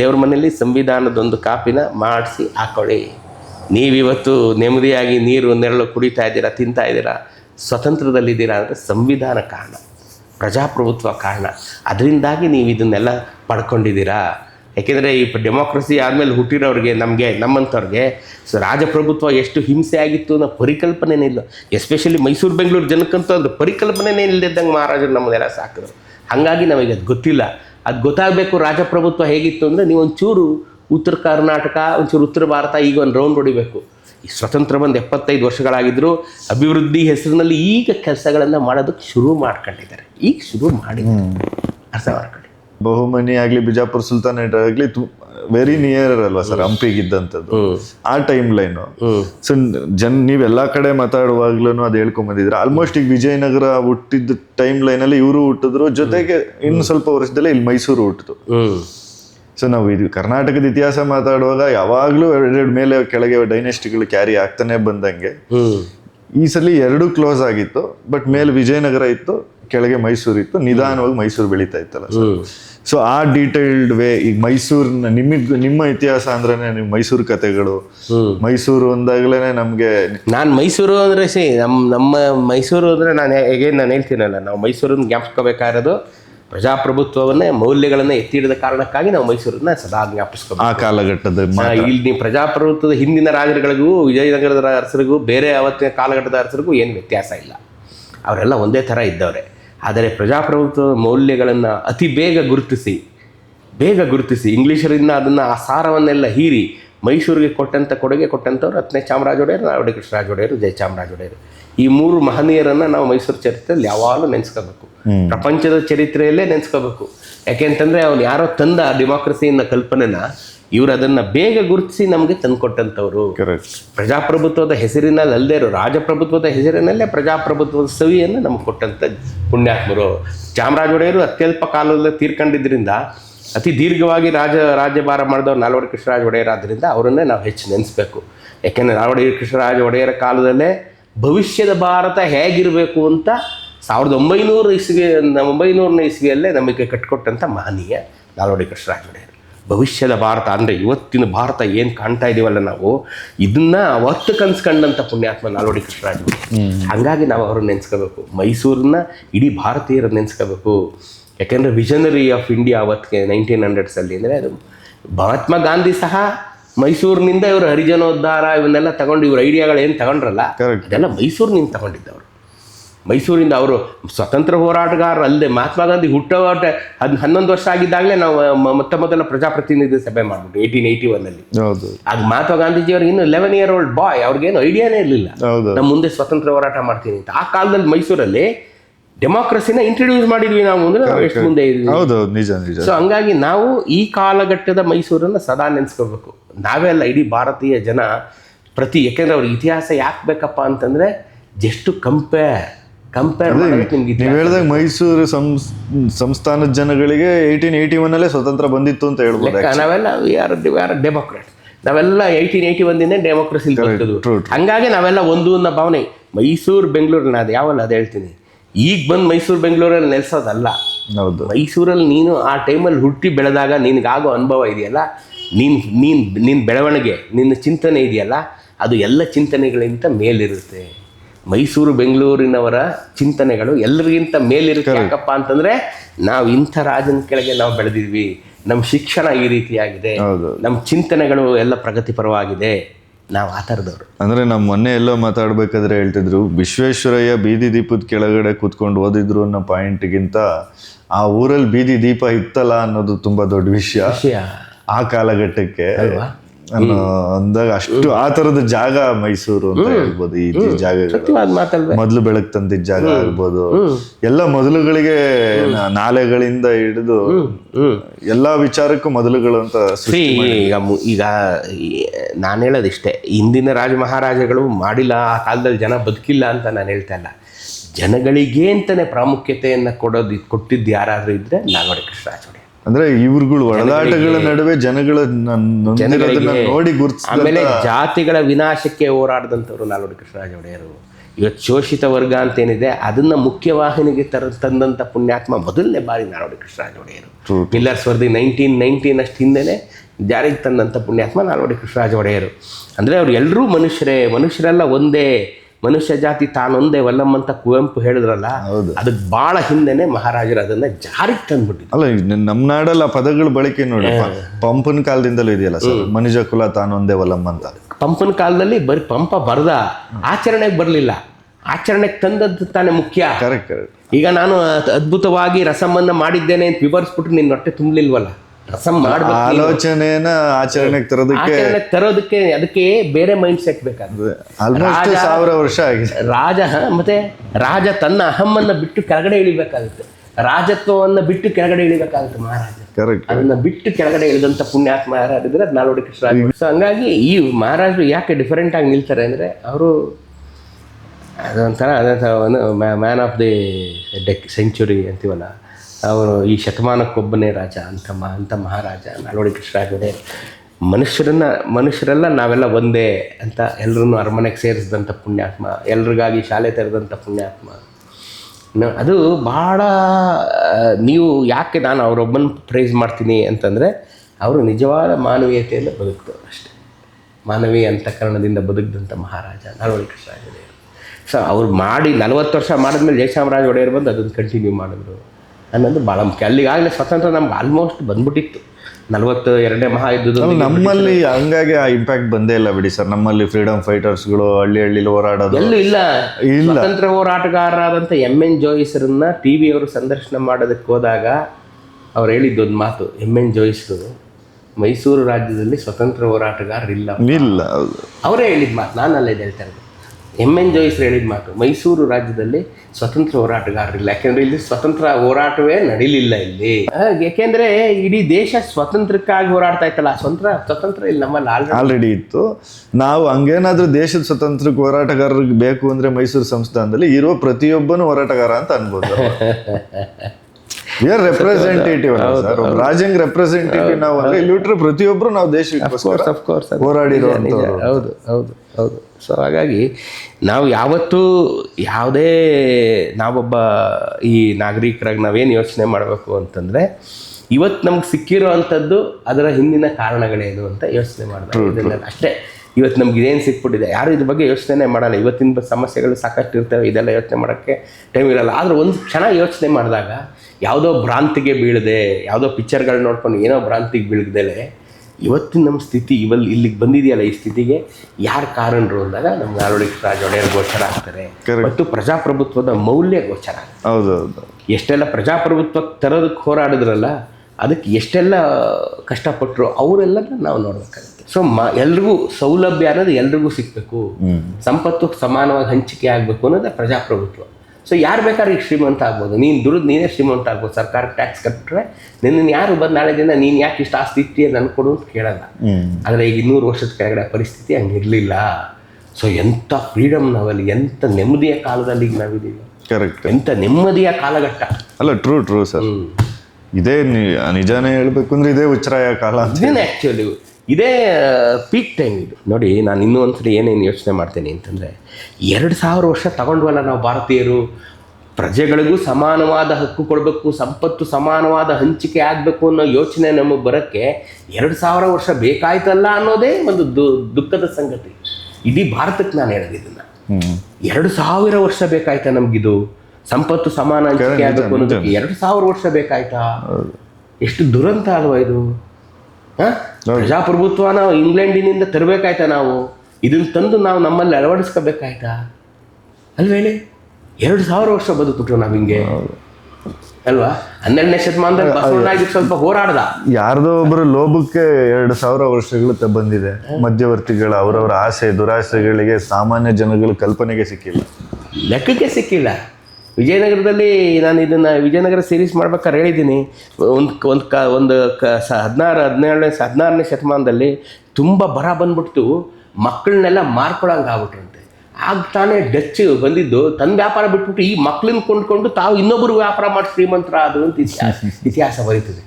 ದೇವ್ರ ಮನೇಲಿ ಸಂವಿಧಾನದೊಂದು ಕಾಪಿನ ಮಾಡಿಸಿ ಹಾಕೊಳ್ಳಿ. ನೀವಿವತ್ತು ನೆಮ್ಮದಿಯಾಗಿ ನೀರು, ನೆರಳು ಕುಡಿತಾ ಇದ್ದೀರಾ, ತಿಂತಾ ಇದ್ದೀರಾ, ಸ್ವತಂತ್ರದಲ್ಲಿದ್ದೀರಾ ಅಂದರೆ ಸಂವಿಧಾನ ಕಾರಣ, ಪ್ರಜಾಪ್ರಭುತ್ವ ಕಾರಣ. ಅದರಿಂದಾಗಿ ನೀವು ಇದನ್ನೆಲ್ಲ ಪಡ್ಕೊಂಡಿದ್ದೀರಾ? ಯಾಕೆಂದರೆ ಈ ಡೆಮೋಕ್ರಸಿ ಆದಮೇಲೆ ಹುಟ್ಟಿರೋರಿಗೆ ನಮಗೆ ನಮ್ಮಂಥವ್ರಿಗೆ ಸೊ ರಾಜಪ್ರಭುತ್ವ ಎಷ್ಟು ಹಿಂಸೆ ಆಗಿತ್ತು ಅನ್ನೋ ಪರಿಕಲ್ಪನೆನೇ ಇಲ್ಲ. ಎಸ್ಪೆಷಲಿ ಮೈಸೂರು ಬೆಂಗಳೂರು ಜನಕ್ಕಂತೂ ಅದು ಪರಿಕಲ್ಪನೆನೇ ಇಲ್ಲದಿದ್ದಂಗೆ ಮಹಾರಾಜರು ನಮ್ಮನ್ನೆಲ್ಲ ಸಾಕಿದ್ರು. ಹಾಗಾಗಿ ನಮಗೆ ಅದು ಗೊತ್ತಿಲ್ಲ. ಅದು ಗೊತ್ತಾಗಬೇಕು ರಾಜಪ್ರಭುತ್ವ ಹೇಗಿತ್ತು ಅಂದರೆ ನೀವು ಒಂಚೂರು ಉತ್ತರ ಕರ್ನಾಟಕ ಒಂಚೂರು ಉತ್ತರ ಭಾರತ ಈಗ ಒಂದು ರೌಂಡ್ ಹೊಡಿಬೇಕು. ಈ ಸ್ವತಂತ್ರ ಬಂದು ಎಪ್ಪತ್ತೈದು ವರ್ಷಗಳಾಗಿದ್ದರೂ ಅಭಿವೃದ್ಧಿ ಹೆಸರಿನಲ್ಲಿ ಈಗ ಕೆಲಸಗಳನ್ನು ಮಾಡೋದಕ್ಕೆ ಶುರು ಮಾಡ್ಕೊಂಡಿದ್ದಾರೆ. ಈಗ ಶುರು ಮಾಡಿದ್ದಾರೆ. ಅರ್ಥ ಮಾಡ್ಕೊಳ್ಳಿ. ಬಹುಮನಿ ಆಗ್ಲಿ ಬಿಜಾಪುರ ಸುಲ್ತಾನೇಟ್ ಆಗ್ಲಿ ವೆರಿ ನಿಯರ್ ಅಲ್ವಾ ಸರ್ ಹಂಪಿಗಿದ್ದಂಥದ್ದು. ಆ ಟೈಮ್ ಲೈನು ಸೊ ಜನ್ ನೀವ್ ಎಲ್ಲಾ ಕಡೆ ಮಾತಾಡುವಾಗ್ಲೂ ಅದು ಹೇಳ್ಕೊಂಬಂದಿದ್ರೆ ಆಲ್ಮೋಸ್ಟ್ ಈಗ ವಿಜಯನಗರ ಹುಟ್ಟಿದ ಟೈಮ್ ಲೈನ್ ಅಲ್ಲಿ ಇವರು ಹುಟ್ಟಿದ್ರು. ಜೊತೆಗೆ ಇನ್ನು ಸ್ವಲ್ಪ ವರ್ಷದಲ್ಲೇ ಇಲ್ಲಿ ಮೈಸೂರು ಹುಟ್ಟಿತು. ಸೊ ನಾವು ಇದು ಕರ್ನಾಟಕದ ಇತಿಹಾಸ ಮಾತಾಡುವಾಗ ಯಾವಾಗ್ಲೂ ಎರಡೆರಡು ಮೇಲೆ ಕೆಳಗೆ ಡೈನೆಸ್ಟಿಗಳು ಕ್ಯಾರಿ ಆಗ್ತಾನೆ ಬಂದಂಗೆ. ಈ ಸಲ ಎರಡು ಕ್ಲೋಸ್ ಆಗಿತ್ತು ಬಟ್ ಮೇಲೆ ವಿಜಯನಗರ ಇತ್ತು. ಕೆಳಗೆ ಮೈಸೂರು ಇತ್ತು. ನಿಧಾನವಾಗಿ ಮೈಸೂರು ಬೆಳೀತಾ ಇತ್ತಲ್ಲ ಸೊ ಆ ಡೀಟೇಲ್ಡ್ ವೇ ಈಗ ಮೈಸೂರಿನ ನಿಮ್ಮ ನಿಮ್ಮ ಇತಿಹಾಸ ಅಂದ್ರೆ ನಿಮ್ಮ ಮೈಸೂರು ಕತೆಗಳು. ಮೈಸೂರು ಅಂದಾಗಲೇ ನಮಗೆ ನಾನು ಮೈಸೂರು ಅಂದರೆ ಸಿ ನಮ್ಮ ನಮ್ಮ ಮೈಸೂರು ಅಂದರೆ ನಾನು ಹೇಗೆ ನಾನು ಹೇಳ್ತೀನಲ್ಲ ನಾವು ಮೈಸೂರನ್ನ ಜ್ಞಾಪಿಸ್ಕೋಬೇಕಾಗಿರೋದು ಪ್ರಜಾಪ್ರಭುತ್ವವನ್ನೇ ಮೌಲ್ಯಗಳನ್ನ ಎತ್ತಿ ಹಿಡಿದ ಕಾರಣಕ್ಕಾಗಿ ನಾವು ಮೈಸೂರನ್ನ ಸದಾ ಜ್ಞಾಪಿಸ್ಕೋಬೇಕು. ಆ ಕಾಲಘಟ್ಟದ ಇಲ್ಲಿ ನೀವು ಪ್ರಜಾಪ್ರಭುತ್ವದ ಹಿಂದಿನ ರಾಜರುಗಳಿಗೂ ವಿಜಯನಗರದ ಅರಸರಿಗೂ ಬೇರೆ ಅವತ್ತಿನ ಕಾಲಘಟ್ಟದ ಅರಸರಿಗೂ ಏನು ವ್ಯತ್ಯಾಸ ಇಲ್ಲ. ಅವರೆಲ್ಲ ಒಂದೇ ಥರ ಇದ್ದವರೆ. ಆದರೆ ಪ್ರಜಾಪ್ರಭುತ್ವದ ಮೌಲ್ಯಗಳನ್ನು ಅತಿ ಬೇಗ ಗುರುತಿಸಿ ಬೇಗ ಗುರುತಿಸಿ ಇಂಗ್ಲೀಷರಿಂದ ಅದನ್ನು ಆ ಸಾರವನ್ನೆಲ್ಲ ಹೀರಿ ಮೈಸೂರಿಗೆ ಕೊಟ್ಟಂಥ ಕೊಡುಗೆ ಕೊಟ್ಟಂಥವ್ರು ರತ್ನೇ ಚಾಮರಾಜ ಒಡೆಯರು ನಾವಡೆ ಕೃಷ್ಣರಾಜ ಒಡೆಯರು ಜಯಚಾಮರಾಜ ಒಡೆಯರು ಈ ಮೂರು ಮಹನೀಯರನ್ನು ನಾವು ಮೈಸೂರು ಚರಿತ್ರೆಯಲ್ಲಿ ಯಾವಾಗಲೂ ನೆನೆಸ್ಕೋಬೇಕು. ಪ್ರಪಂಚದ ಚರಿತ್ರೆಯಲ್ಲೇ ನೆನೆಸ್ಕೋಬೇಕು. ಯಾಕೆಂತಂದರೆ ಅವ್ನು ಯಾರೋ ತಂದ ಡೆಮಾಕ್ರಸಿ ಅನ್ನೋ ಕಲ್ಪನೆನ ಇವರು ಅದನ್ನು ಬೇಗ ಗುರುತಿಸಿ ನಮಗೆ ತಂದುಕೊಟ್ಟಂಥವ್ರು ಪ್ರಜಾಪ್ರಭುತ್ವದ ಹೆಸರಿನಲ್ಲಿ ಅಲ್ಲದೆ ಇರೋ ರಾಜಪ್ರಭುತ್ವದ ಹೆಸರಿನಲ್ಲೇ ಪ್ರಜಾಪ್ರಭುತ್ವದ ಸವಿಯನ್ನು ನಮಗೆ ಕೊಟ್ಟಂಥ ಪುಣ್ಯಾತ್ಮರು. ಚಾಮರಾಜ ಒಡೆಯರು ಅತ್ಯಲ್ಪ ಕಾಲದಲ್ಲಿ ತೀರ್ಕೊಂಡಿದ್ದರಿಂದ ಅತಿ ದೀರ್ಘವಾಗಿ ರಾಜ ರಾಜ್ಯಭಾರ ಮಾಡಿದವ್ರು ನಾಲ್ವಡಿ ಕೃಷ್ಣರಾಜ ಒಡೆಯರ್ ಆದ್ದರಿಂದ ಅವರನ್ನೇ ನಾವು ಹೆಚ್ಚು ನೆನೆಸ್ಬೇಕು. ಯಾಕೆಂದರೆ ನಾಲ್ವಡಿ ಕೃಷ್ಣರಾಜ ಒಡೆಯರ ಕಾಲದಲ್ಲೇ ಭವಿಷ್ಯದ ಭಾರತ ಹೇಗಿರಬೇಕು ಅಂತ ಸಾವಿರದ ಒಂಬೈನೂರು ಇಸ್ವಿ ಒಂಬೈನೂರನೇ ಇಸ್ವಿಯಲ್ಲೇ ನಮಗೆ ಕಟ್ಟಿಕೊಟ್ಟಂಥ ಮಹನೀಯ ನಾಲ್ವಡಿ ಕೃಷ್ಣರಾಜ ಒಡೆಯರು ಭವಿಷ್ಯದ ಭಾರತ ಅಂದರೆ ಇವತ್ತಿನ ಭಾರತ ಏನು ಕಾಣ್ತಾ ಇದ್ದೀವಲ್ಲ ನಾವು ಇದನ್ನ ಅವತ್ತು ಕನ್ಸ್ಕೊಂಡಂಥ ಪುಣ್ಯಾತ್ಮ ನಾಲ್ವಡಿ ಕೃಷ್ಣರಾಜ ಹಾಗಾಗಿ ನಾವು ಅವ್ರನ್ನ ನೆನೆಸ್ಕೋಬೇಕು. ಮೈಸೂರನ್ನ ಇಡೀ ಭಾರತೀಯರನ್ನ ನೆನೆಸ್ಕೋಬೇಕು. ಯಾಕೆಂದರೆ ವಿಷನರಿ ಆಫ್ ಇಂಡಿಯಾ ಅವತ್ತಿಗೆ ನೈನ್ಟೀನ್ ಹಂಡ್ರೆಡ್ಸಲ್ಲಿ ಅಂದರೆ ಅದು ಮಹಾತ್ಮ ಗಾಂಧಿ ಸಹ ಮೈಸೂರಿನಿಂದ ಇವರು ಹರಿಜನೋದ್ಧಾರ ಇವನ್ನೆಲ್ಲ ತಗೊಂಡು ಇವ್ರ ಐಡಿಯಾಗಳು ಏನು ತಗೊಂಡ್ರಲ್ಲ ಇದೆಲ್ಲ ಅದೆಲ್ಲ ಮೈಸೂರಿನಿಂದ ತಗೊಂಡಿದ್ದವರು. ಮೈಸೂರಿಂದ ಅವರು ಸ್ವತಂತ್ರ ಹೋರಾಟಗಾರರು ಅಲ್ಲದೆ ಮಹಾತ್ಮ ಗಾಂಧಿ ಹುಟ್ಟೋ ಹದ್ ಹನ್ನೊಂದು ವರ್ಷ ಆಗಿದ್ದಾಗಲೇ ನಾವು ಮೊತ್ತ ಮೊದಲ ಪ್ರಜಾಪ್ರತಿನಿಧಿ ಸಭೆ ಮಾಡ್ಬಿಟ್ಟು ಏಯ್ಟೀನ್ ಏಯ್ಟಿ ಒನ್ ಅಲ್ಲಿ ಆಗ ಮಹಾತ್ಮ ಗಾಂಧೀಜಿಯವರು ಇನ್ನು ಲೆವೆನ್ ಇಯರ್ ಓಲ್ಡ್ ಬಾಯ್ ಅವ್ರಿಗೇನು ಐಡಿಯಾನೇ ಇರಲಿಲ್ಲ. ನಮ್ಮ ಮುಂದೆ ಸ್ವತಂತ್ರ ಹೋರಾಟ ಮಾಡ್ತೀನಿ ಅಂತ. ಆ ಕಾಲದಲ್ಲಿ ಮೈಸೂರಲ್ಲಿ ಡೆಮಾಕ್ರಸಿನ ಇಂಟ್ರೊಡ್ಯೂಸ್ ಮಾಡಿದ್ವಿ ನಾವು ಅಂದ್ರೆ ನಾವು ಎಷ್ಟು ಮುಂದೆ ಇದ್ವಿ ಹೌದು ಹೌದು ನಿಜ ನಿಜ. ಸೊ ಹಂಗಾಗಿ ನಾವು ಈ ಕಾಲಘಟ್ಟದ ಮೈಸೂರನ್ನ ಸದಾ ನೆನೆಸ್ಕೋಬೇಕು. ನಾವೇ ಅಲ್ಲ ಇಡೀ ಭಾರತೀಯ ಜನ ಪ್ರತಿ ಯಾಕೆಂದ್ರೆ ಅವ್ರ ಇತಿಹಾಸ ಯಾಕೆ ಬೇಕಪ್ಪ ಅಂತಂದ್ರೆ ಜಸ್ಟ್ ಕಂಪೇರ್ ಕಂಪೇರ್ ನೀವು ಹೇಳಿದಾಗ ಮೈಸೂರು ಸಂಸ್ ಸಂಸ್ಥಾನದ ಜನಗಳಿಗೆ ಏಯ್ಟೀನ್ ಏಯ್ಟಿ ಒನ್ನಲ್ಲೇ ಸ್ವತಂತ್ರ ಬಂದಿತ್ತು ಅಂತ ಹೇಳ್ಬೋದು ನಾವೆಲ್ಲ we are we are democrat ನಾವೆಲ್ಲ ಏಯ್ಟೀನ್ ಏಯ್ಟಿ ಒಂದಿಂದ ಡೆಮೋಕ್ರಸಿ ಹಂಗಾಗಿ ನಾವೆಲ್ಲ ಒಂದು ಅನ್ನೋ ಭಾವನೆ. ಮೈಸೂರು ಬೆಂಗಳೂರಿನ ಅದು ಯಾವಲ್ಲ ಅದು ಹೇಳ್ತೀನಿ. ಈಗ ಬಂದು ಮೈಸೂರು ಬೆಂಗಳೂರಲ್ಲಿ ನೆಲೆಸೋದಲ್ಲ. ಹೌದು. ಮೈಸೂರಲ್ಲಿ ನೀನು ಆ ಟೈಮಲ್ಲಿ ಹುಟ್ಟಿ ಬೆಳೆದಾಗ ನಿನಗಾಗೋ ಅನುಭವ ಇದೆಯಲ್ಲ? ನೀನು ನೀನು ನಿನ್ನ ಬೆಳವಣಿಗೆ ನಿನ್ನ ಚಿಂತನೆ ಇದೆಯಲ್ಲ? ಅದು ಎಲ್ಲ ಚಿಂತನೆಗಳಿಗಿಂತ ಮೇಲಿರುತ್ತೆ. ಮೈಸೂರು ಬೆಂಗಳೂರಿನವರ ಚಿಂತನೆಗಳು ಎಲ್ಲರಿಗಿಂತ ಮೇಲಿರುತ್ತೆ. ಯಾಕಪ್ಪ ಅಂತಂದ್ರೆ ನಾವು ಇಂಥ ರಾಜನ ಕೆಳಗೆ ನಾವು ಬೆಳೆದಿದ್ವಿ. ನಮ್ಮ ಶಿಕ್ಷಣ ಈ ರೀತಿಯಾಗಿದೆ. ನಮ್ಮ ಚಿಂತನೆಗಳು ಎಲ್ಲ ಪ್ರಗತಿಪರವಾಗಿದೆ ನಾವು ಆ ಥರದವರು. ಅಂದ್ರೆ ನಮ್ಮ ಮೊನ್ನೆ ಎಲ್ಲೋ ಮಾತಾಡ್ಬೇಕಾದ್ರೆ ಹೇಳ್ತಿದ್ರು ವಿಶ್ವೇಶ್ವರಯ್ಯ ಬೀದಿ ದೀಪದ ಕೆಳಗಡೆ ಕೂತ್ಕೊಂಡು ಓದಿದ್ರು ಅನ್ನೋ ಪಾಯಿಂಟ್ಗಿಂತ ಆ ಊರಲ್ಲಿ ಬೀದಿ ದೀಪ ಇತ್ತಲ್ಲ ಅನ್ನೋದು ತುಂಬಾ ದೊಡ್ಡ ವಿಷಯ ಆ ಕಾಲಘಟ್ಟಕ್ಕೆ. ಅಂದಾಗ ಅಷ್ಟು ಆ ತರದ ಜಾಗ ಮೈಸೂರು ಅಂತ ಹೇಳ್ಬೋದು ಈ ಜಾಗ ಮೊದಲು ಬೆಳಕ್ ತಂದಿದ್ದ ಜಾಗ ಆಗ್ಬೋದು ಎಲ್ಲ ಮೊದಲುಗಳಿಗೆ ನಾಲೆಗಳಿಂದ ಹಿಡಿದು ಎಲ್ಲಾ ವಿಚಾರಕ್ಕೂ ಮೊದಲುಗಳು ಅಂತ ಈಗ ಈಗ ನಾನು ಹೇಳೋದಿಷ್ಟೇ ಇಂದಿನ ರಾಜ ಮಹಾರಾಜಗಳು ಮಾಡಿಲ್ಲ ಆ ಕಾಲದಲ್ಲಿ ಜನ ಬದುಕಿಲ್ಲ ಅಂತ ನಾನು ಹೇಳ್ತಾ ಇಲ್ಲ. ಜನಗಳಿಗೆ ಅಂತಾನೆ ಪ್ರಾಮುಖ್ಯತೆಯನ್ನು ಕೊಡೋದು ಕೊಟ್ಟಿದ್ದು ಯಾರಾದರೂ ಇದ್ರೆ ನಾಲ್ವಡಿ ಕೃಷ್ಣರಾಜ ಒಡೆಯರ್. ಅಂದ್ರೆ ಇವ್ರುಗಳು ಒಳದಾಟಗಳ ನಡುವೆ ಜನಗಳ ನೊಂದಿರೋದನ್ನ ನೋಡಿ ಆಮೇಲೆ ಜಾತಿಗಳ ವಿನಾಶಕ್ಕೆ ಹೋರಾಡಿದಂಥವ್ರು ನಾಲ್ವಡಿ ಕೃಷ್ಣರಾಜ ಒಡೆಯರು. ಇವತ್ತು ಶೋಷಿತ ವರ್ಗ ಅಂತ ಏನಿದೆ ಅದನ್ನ ಮುಖ್ಯವಾಹಿನಿಗೆ ತರ ತಂದಂಥ ಪುಣ್ಯಾತ್ಮ ಮೊದಲನೇ ಬಾರಿ ನಾಲ್ವಡಿ ಕೃಷ್ಣರಾಜ ಒಡೆಯರು. ಪಿಲ್ಲರ್ಸ್ ವರದಿ ನೈನ್ಟೀನ್ ನೈನ್ಟೀನ್ ಅಷ್ಟು ಹಿಂದೆನೆ ಜಾರಿಗೆ ತಂದಂತ ಪುಣ್ಯಾತ್ಮ ನಾಲ್ವಡಿ ಕೃಷ್ಣರಾಜ ಒಡೆಯರು. ಅಂದರೆ ಅವ್ರು ಎಲ್ಲರೂ ಮನುಷ್ಯರೇ ಮನುಷ್ಯರೆಲ್ಲ ಒಂದೇ ಮನುಷ್ಯ ಜಾತಿ ತಾನೊಂದೇ ವಲ್ಲಮ್ಮಂತ ಕುವೆಂಪು ಹೇಳಿದ್ರಲ್ಲ ಅದಕ್ಕೆ ಭಾಳ ಹಿಂದೆನೆ ಮಹಾರಾಜರು ಅದನ್ನ ಜಾರಿಗೆ ತಂದ್ಬಿಟ್ಟಿದ್ರು. ಅಲ್ಲ ನಮ್ಮ ನಾಡಲ್ಲ ಪದಗಳ ಬಳಕೆ ನೋಡಿ ಪಂಪನ ಕಾಲದಿಂದಲೂ ಇದೆಯಲ್ಲ ಸರ್? ಮನುಜ ಕುಲ ತಾನೊಂದೇ ವಲ್ಲಮ್ಮ ಅಂತ. ಪಂಪನ ಕಾಲದಲ್ಲಿ ಬರೀ ಪಂಪ ಬರ್ದ ಆಚರಣೆಗೆ ಬರಲಿಲ್ಲ. ಆಚರಣೆಗೆ ತಂದದ್ದು ತಾನೇ ಮುಖ್ಯ. ಕರೆಕ್ಟ್ ಕರೆಕ್ಟ್ ಈಗ ನಾನು ಅದ್ಭುತವಾಗಿ ರಸಮ್ಮನ್ನ ಮಾಡಿದ್ದೇನೆ ಅಂತ ವಿವರಿಸ್ಬಿಟ್ಟು ನಿನ್ನ ಹೊಟ್ಟೆ ತುಂಬಲಿಲ್ವಲ್ಲ? ರಸಂ ಮಾಡ್ಬೇಕು ನೀನು. ಆಲೋಚನೆನ ಆಚರಣೆಗೆ ತರೋದಕ್ಕೆ ಆಚರಣೆ ತರೋದಕ್ಕೆ ಅದಕ್ಕೆ ಬೇರೆ ಮೈಂಡ್ ಸೆಟ್ ಬೇಕಾಗ್ತದೆ ಆಲ್ಮೋಸ್ಟ್ ಸಾವಿರ ವರ್ಷ ಆಗಿದೆ. ರಾಜ ಮತ್ತೆ ರಾಜ ತನ್ನ ಅಹಮ್ಮನ್ನ ಬಿಟ್ಟು ಕೆಳಗಡೆ ಇಳಿಬೇಕಾಗುತ್ತೆ. ರಾಜತ್ವವನ್ನ ಬಿಟ್ಟು ಕೆಳಗಡೆ ಇಳಿಬೇಕಾಗುತ್ತೆ ಮಹಾರಾಜ. ಕರೆಕ್ಟ್ ಅದನ್ನ ಬಿಟ್ಟು ಕೆಳಗಡೆ ಇಳಿದಂತ ಪುಣ್ಯಾತ್ಮ ಯಾರಿದ್ರೆ ಅದು ನಾಲ್ವಡಿ ಕೃಷ್ಣ ಸೊ ಹಂಗಾಗಿ ಈ ಮಹಾರಾಜರು ಯಾಕೆ ಡಿಫರೆಂಟ್ ಆಗಿ ನಿಲ್ತಾರೆ ಅಂದ್ರೆ ಅವರು ಅದೊಂಥರ ಅದೊಂಥರ ಒಂದು man of the deck century ಅಂತೀವಲ್ಲ. ಅವರು ಈ ಶತಮಾನಕ್ಕೊಬ್ಬನೇ ರಾಜ, ಅಂತ ಮ, ಅಂತ ಮಹಾರಾಜ ನಾಲ್ವಡಿ ಕೃಷ್ಣರಾಜ ಒಡೆಯರ್ ಮನುಷ್ಯರನ್ನ, ಮನುಷ್ಯರೆಲ್ಲ ನಾವೆಲ್ಲ ಒಂದೇ ಅಂತ ಎಲ್ಲರನ್ನೂ ಅರಮನೆಗೆ ಸೇರಿಸಿದಂಥ ಪುಣ್ಯಾತ್ಮ, ಎಲ್ರಿಗಾಗಿ ಶಾಲೆ ತೆರೆದಂಥ ಪುಣ್ಯಾತ್ಮ. ಅದು ಭಾಳ ನೀವು ಯಾಕೆ ನಾನು ಅವರೊಬ್ಬನ ಪ್ರೈಸ್ ಮಾಡ್ತೀನಿ ಅಂತಂದರೆ, ಅವರು ನಿಜವಾದ ಮಾನವೀಯತೆಯನ್ನು ಬದುಕ್ತವ್ರು ಅಷ್ಟೇ. ಮಾನವೀಯ ಅಂತಃಕರಣದಿಂದ ಬದುಕಿದಂಥ ಮಹಾರಾಜ ನಾಲ್ವಡಿ ಕೃಷ್ಣರಾಜ ಸೊ ಅವ್ರು ಮಾಡಿ ನಲವತ್ತು ವರ್ಷ ಮಾಡಿದ್ಮೇಲೆ ಜಯಚಾಮರಾಜ ಒಡೆಯರ್ ಬಂದು ಅದನ್ನು ಕಂಟಿನ್ಯೂ ಮಾಡಿದ್ರು. ಅನ್ನೋದು ಭಾಳ ಮುಖ್ಯ. ಅಲ್ಲಿಗಾಗಲೇ ಸ್ವತಂತ್ರ ನಮ್ಗೆ ಆಲ್ಮೋಸ್ಟ್ ಬಂದ್ಬಿಟ್ಟಿತ್ತು. ನಲವತ್ತು ಎರಡನೇ ಮಹಾಯುದ್ಧದ ನಮ್ಮಲ್ಲಿ ಹಂಗಾಗಿ ಆ ಇಂಪ್ಯಾಕ್ಟ್ ಬಂದೇ ಇಲ್ಲ ಬಿಡಿ ಸರ್. ನಮ್ಮಲ್ಲಿ ಫ್ರೀಡಮ್ ಫೈಟರ್ಸ್ಗಳು ಹಳ್ಳಿ ಹಳ್ಳಿಲಿ ಹೋರಾಡೋದು. ಎಲ್ಲೂ ಇಲ್ಲ. ಸ್ವತಂತ್ರ ಹೋರಾಟಗಾರರಾದಂಥ ಎಂ ಎನ್ ಜೋಯಿಸರನ್ನ ಟಿ ವಿ ಅವರು ಸಂದರ್ಶನ ಮಾಡೋದಕ್ಕೆ ಹೋದಾಗ ಅವ್ರು ಹೇಳಿದ್ದು ಒಂದು ಮಾತು ಎಂ ಎನ್ ಜೋಯಿಸರು ಮೈಸೂರು ರಾಜ್ಯದಲ್ಲಿ ಸ್ವತಂತ್ರ ಹೋರಾಟಗಾರರಿಲ್ಲ ಇಲ್ಲ. ಅವರೇ ಹೇಳಿದ ಮಾತು ನಾನು ಅಲ್ಲೇ ಹೇಳ್ತಾ ಇರೋದು. ಎಂ ಎನ್ ಜೋಯಿಸ್ ಹೇಳಿದ ಮಾತು. ಮೈಸೂರು ರಾಜ್ಯದಲ್ಲಿ ಸ್ವತಂತ್ರ ಹೋರಾಟಗಾರರಿಲ್ಲ. ಯಾಕೆಂದ್ರೆ ಇಲ್ಲಿ ಸ್ವತಂತ್ರ ಹೋರಾಟವೇ ನಡೀಲಿಲ್ಲ ಇಲ್ಲಿ. ಯಾಕೆಂದ್ರೆ ಇಡೀ ದೇಶ ಸ್ವತಂತ್ರಕ್ಕಾಗಿ ಹೋರಾಡ್ತಾ ಇತ್ತಲ್ಲ ಸ್ವತಂತ್ರ ಸ್ವತಂತ್ರ ಇಲ್ಲಿ ನಮ್ಮಲ್ಲಿ ಆಲ್ರೆಡಿ ಆಲ್ರೆಡಿ ಇತ್ತು. ನಾವು ಹಂಗೇನಾದ್ರೂ ದೇಶದ ಸ್ವತಂತ್ರಕ್ಕೆ ಹೋರಾಟಗಾರರಿಗೆ ಬೇಕು ಅಂದ್ರೆ ಮೈಸೂರು ಸಂಸ್ಥಾನದಲ್ಲಿ ಇರೋ ಪ್ರತಿಯೊಬ್ಬನು ಹೋರಾಟಗಾರ ಅಂತ ಅನ್ಬೋದು. ವಿ ಆರ್ ರೆಪ್ರೆಸೆಂಟೇಟಿವ್ ಸರ್ ರಾಜಂಗ್ ರೆಪ್ರೆಸೆಂಟೇಟಿವ್ ನಾವು ಅಂದ್ರೆ ಇಲ್ಲಿ ಬಿಟ್ರೆ ಪ್ರತಿಯೊಬ್ರು ನಾವು ದೇಶಕ್ಕೋಸ್ಕರ ಆಫ್ ಕೋರ್ಸ್ ಹೋರಾಡಿರೋ ಹೌದು ಹೌದು ಹೌದು. ಸೊ ಹಾಗಾಗಿ ನಾವು ಯಾವತ್ತೂ ಯಾವುದೇ ನಾವೊಬ್ಬ ಈ ನಾಗರಿಕರಾಗಿ ನಾವೇನು ಯೋಚನೆ ಮಾಡಬೇಕು ಅಂತಂದರೆ ಇವತ್ತು ನಮ್ಗೆ ಸಿಕ್ಕಿರೋ ಅಂಥದ್ದು ಅದರ ಹಿಂದಿನ ಕಾರಣಗಳೇನು ಅಂತ ಯೋಚನೆ ಮಾಡಬೇಕು. ಅಷ್ಟೇ. ಇವತ್ತು ನಮ್ಗೆ ಇದೇನು ಸಿಕ್ಬಿಟ್ಟಿದೆ? ಯಾರು ಇದ್ರ ಬಗ್ಗೆ ಯೋಚನೆ ಮಾಡಲ್ಲ. ಇವತ್ತಿನ ಸಮಸ್ಯೆಗಳು ಸಾಕಷ್ಟು ಇರ್ತವೆ ಇದೆಲ್ಲ ಯೋಚನೆ ಮಾಡೋಕ್ಕೆ ಟೈಮ್ ಇರಲ್ಲ. ಆದ್ರೆ ಒಂದು ಕ್ಷಣ ಯೋಚನೆ ಮಾಡಿದಾಗ ಯಾವುದೋ ಭ್ರಾಂತಿಗೆ ಬೀಳದೆ ಯಾವುದೋ ಪಿಕ್ಚರ್ಗಳು ನೋಡ್ಕೊಂಡು ಏನೋ ಭ್ರಾಂತಿಗೆ ಬೀಳ್ದಲೆ ಇವತ್ತಿನ ನಮ್ಮ ಸ್ಥಿತಿ ಇವಲ್ ಇಲ್ಲಿಗೆ ಬಂದಿದೆಯಲ್ಲ ಈ ಸ್ಥಿತಿಗೆ ಯಾರು ಕಾರಣರು ಅಂದಾಗ ನಮ್ಮ ಆರೋಗ್ಯ ರಾಜ ಒಡೆಯರ್ ಗೋಚರ ಆಗ್ತಾರೆ. ಮತ್ತು ಪ್ರಜಾಪ್ರಭುತ್ವದ ಮೌಲ್ಯ ಗೋಚರ. ಹೌದು ಹೌದು ಎಷ್ಟೆಲ್ಲ ಪ್ರಜಾಪ್ರಭುತ್ವ ತರೋದಕ್ಕೆ ಹೋರಾಡಿದ್ರಲ್ಲ ಅದಕ್ಕೆ ಎಷ್ಟೆಲ್ಲ ಕಷ್ಟಪಟ್ಟರು ಅವರೆಲ್ಲ ನಾವು ನೋಡ್ಬೇಕಾಗುತ್ತೆ. ಸೊ ಮ ಎಲ್ರಿಗೂ ಸೌಲಭ್ಯ ಅನ್ನೋದು ಎಲ್ರಿಗೂ ಸಿಗಬೇಕು. ಸಂಪತ್ತು ಸಮಾನವಾಗಿ ಹಂಚಿಕೆ ಆಗಬೇಕು ಅನ್ನೋದೇ ಪ್ರಜಾಪ್ರಭುತ್ವ. ಸೊ ಯಾರು ಬೇಕಾದ್ರೆ ಈಗ ಶ್ರೀಮಂತ ಆಗ್ಬೋದು. ನೀನು ದುಡಿದು ನೀನೇ ಶ್ರೀಮಂತ ಆಗ್ಬೋದು. ಸರ್ಕಾರಕ್ಕೆ ಟ್ಯಾಕ್ಸ್ ಕಟ್ಟರೆ ನಿನ್ನ ಯಾರು ಬಂದು ನಾಳೆ ದಿನ ನೀನು ಯಾಕೆ ಇಷ್ಟು ಆಸ್ತಿ ಇಟ್ಟಿ ನನಗೆ ಕೊಡು ಅಂತ ಕೇಳಲ್ಲ. ಆದರೆ ಈಗ ಇನ್ನೂರು ವರ್ಷದ ಕೆಳಗಡೆ ಪರಿಸ್ಥಿತಿ ಹಂಗೆ ಇರಲಿಲ್ಲ. ಸೊ ಎಂಥ ಫ್ರೀಡಮ್ ನಾವಲ್ಲಿ ಎಂಥ ನೆಮ್ಮದಿಯ ಕಾಲದಲ್ಲಿ ಈಗ ನಾವಿದ್ದೀವಿ. ಕರೆಕ್ಟ್ ಎಂಥ ನೆಮ್ಮದಿಯ ಕಾಲಘಟ್ಟ. ಅಲ್ಲ ಟ್ರೂ ಟ್ರೂ ಸರ್ ಇದೇ ನಿಜಾನೇ ಹೇಳಬೇಕು ಅಂದ್ರೆ ಇದೇ ಉಚ್ಚರಾಯ ಕಾಲ ಅಂತ ಆ್ಯಕ್ಚುಲಿ ಇದೇ ಪೀಕ್ ಟೈಮ್ ಇದು. ನೋಡಿ ನಾನು ಇನ್ನೂ ಒಂದ್ಸರಿ ಏನೇನು ಯೋಚನೆ ಮಾಡ್ತೇನೆ ಅಂತಂದರೆ ಎರಡು ಸಾವಿರ ವರ್ಷ ತಗೊಂಡ್ವಲ್ಲ ನಾವು ಭಾರತೀಯರು? ಪ್ರಜೆಗಳಿಗೂ ಸಮಾನವಾದ ಹಕ್ಕು ಕೊಡಬೇಕು ಸಂಪತ್ತು ಸಮಾನವಾದ ಹಂಚಿಕೆ ಆಗಬೇಕು ಅನ್ನೋ ಯೋಚನೆ ನಮಗೆ ಬರೋಕ್ಕೆ ಎರಡು ಸಾವಿರ ವರ್ಷ ಬೇಕಾಯ್ತಲ್ಲ ಅನ್ನೋದೇ ಒಂದು ದು ದುಃಖದ ಸಂಗತಿ. ಇಡೀ ಭಾರತಕ್ಕೆ ನಾನು ಹೇಳೋದು ಇದನ್ನ ಎರಡು ಸಾವಿರ ವರ್ಷ ಬೇಕಾಯ್ತಾ ನಮಗಿದು? ಸಂಪತ್ತು ಸಮಾನ ಹಂಚಿಕೆ ಆಗಬೇಕು ಅನ್ನೋದಕ್ಕೆ ಎರಡು ಸಾವಿರ ವರ್ಷ ಬೇಕಾಯ್ತಾ? ಎಷ್ಟು ದುರಂತ ಅಲ್ವಾ ಇದು? ಪ್ರಜಾಪ್ರಭುತ್ವ ನಾವು ಇಂಗ್ಲೆಂಡಿನಿಂದ ತರಬೇಕಾಯ್ತಾ ನಾವು? ಇದನ್ನ ತಂದು ನಾವು ನಮ್ಮಲ್ಲಿ ಅಳವಡಿಸ್ಕೋಬೇಕಾಯ್ತಾ? ಅಲ್ವೇಳಿ ಎರಡು ಸಾವಿರ ವರ್ಷ ಬದುಕ್ಬಿಟ್ರು ನಾವು ಹಿಂಗೆ. ಅಲ್ವಾ? ಹನ್ನೆರಡನೇ ಶತಮಾನದಲ್ಲಿ ಸ್ವಲ್ಪ ಹೋರಾಡ್ದ. ಯಾರ್ದೋ ಒಬ್ಬರು ಲೋಭಕ್ಕೆ ಎರಡು ಸಾವಿರ ವರ್ಷಗಳು ತ ಬಂದಿದೆ ಮಧ್ಯವರ್ತಿಗಳ ಅವರವರ ಆಸೆ ದುರಾಸೆಗಳಿಗೆ ಸಾಮಾನ್ಯ ಜನಗಳ ಕಲ್ಪನೆಗೆ ಸಿಕ್ಕಿಲ್ಲ. ಲೆಕ್ಕಕ್ಕೆ ಸಿಕ್ಕಿಲ್ಲ. ವಿಜಯನಗರದಲ್ಲಿ ನಾನು ಇದನ್ನು ವಿಜಯನಗರ ಸೀರೀಸ್ ಮಾಡ್ಬೇಕಾದ್ರೆ ಹೇಳಿದ್ದೀನಿ. ಒಂದು ಒಂದು ಕ ಒಂದು ಕ ಸ ಹದಿನಾರು ಹದಿನೇಳನೇ ಹದಿನಾರನೇ ಶತಮಾನದಲ್ಲಿ ತುಂಬ ಬರ ಬಂದ್ಬಿಡ್ತು. ಮಕ್ಕಳನ್ನೆಲ್ಲ ಮಾರ್ಕೊಳಂಗೆ ಆಗ್ಬಿಟ್ರಂತೆ. ಆಗ ತಾನೇ ಡಚ್ ಬಂದಿದ್ದು. ತನ್ನ ವ್ಯಾಪಾರ ಬಿಟ್ಬಿಟ್ಟು ಈ ಮಕ್ಕಳನ್ನ ಕೊಂಡ್ಕೊಂಡು ತಾವು ಇನ್ನೊಬ್ಬರು ವ್ಯಾಪಾರ ಮಾಡಿ ಶ್ರೀಮಂತರ ಅದು ಅಂತ ಇತಿಹಾಸ ಇತಿಹಾಸ ಬರೀತದೆ.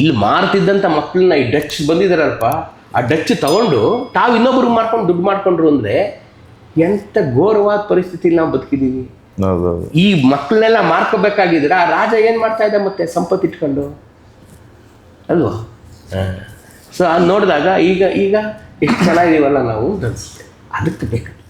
ಇಲ್ಲಿ ಮಾರ್ತಿದ್ದಂಥ ಮಕ್ಕಳನ್ನ ಈ ಡಚ್ ಬಂದಿದ್ದಾರಲ್ಪ ಆ ಡಚ್ ತಗೊಂಡು ತಾವು ಇನ್ನೊಬ್ರಿಗೆ ಮಾಡ್ಕೊಂಡು ದುಡ್ಡು ಮಾಡ್ಕೊಂಡ್ರು ಅಂದರೆ ಎಂಥ ಘೋರವಾದ ಪರಿಸ್ಥಿತಿಲಿ ನಾವು ಬದುಕಿದ್ದೀವಿ ಈ ಮಕ್ಕಳನ್ನೆಲ್ಲ ಮಾರ್ಕೋಬೇಕಾಗಿದ್ರೆ ಆ ರಾಜ ಏನು ಮಾಡ್ತಾ ಇದ್ದ ಮತ್ತೆ ಸಂಪತ್ತು ಇಟ್ಕೊಂಡು? ಅಲ್ವಾ? ಸೊ ಅದು ನೋಡಿದಾಗ ಈಗ ಈಗ ಎಷ್ಟು ಚೆನ್ನಾಗಿದೀವಲ್ಲ ನಾವು? ಅನಿಸುತ್ತೆ. ಅದಕ್ಕೆ ಬೇಕು.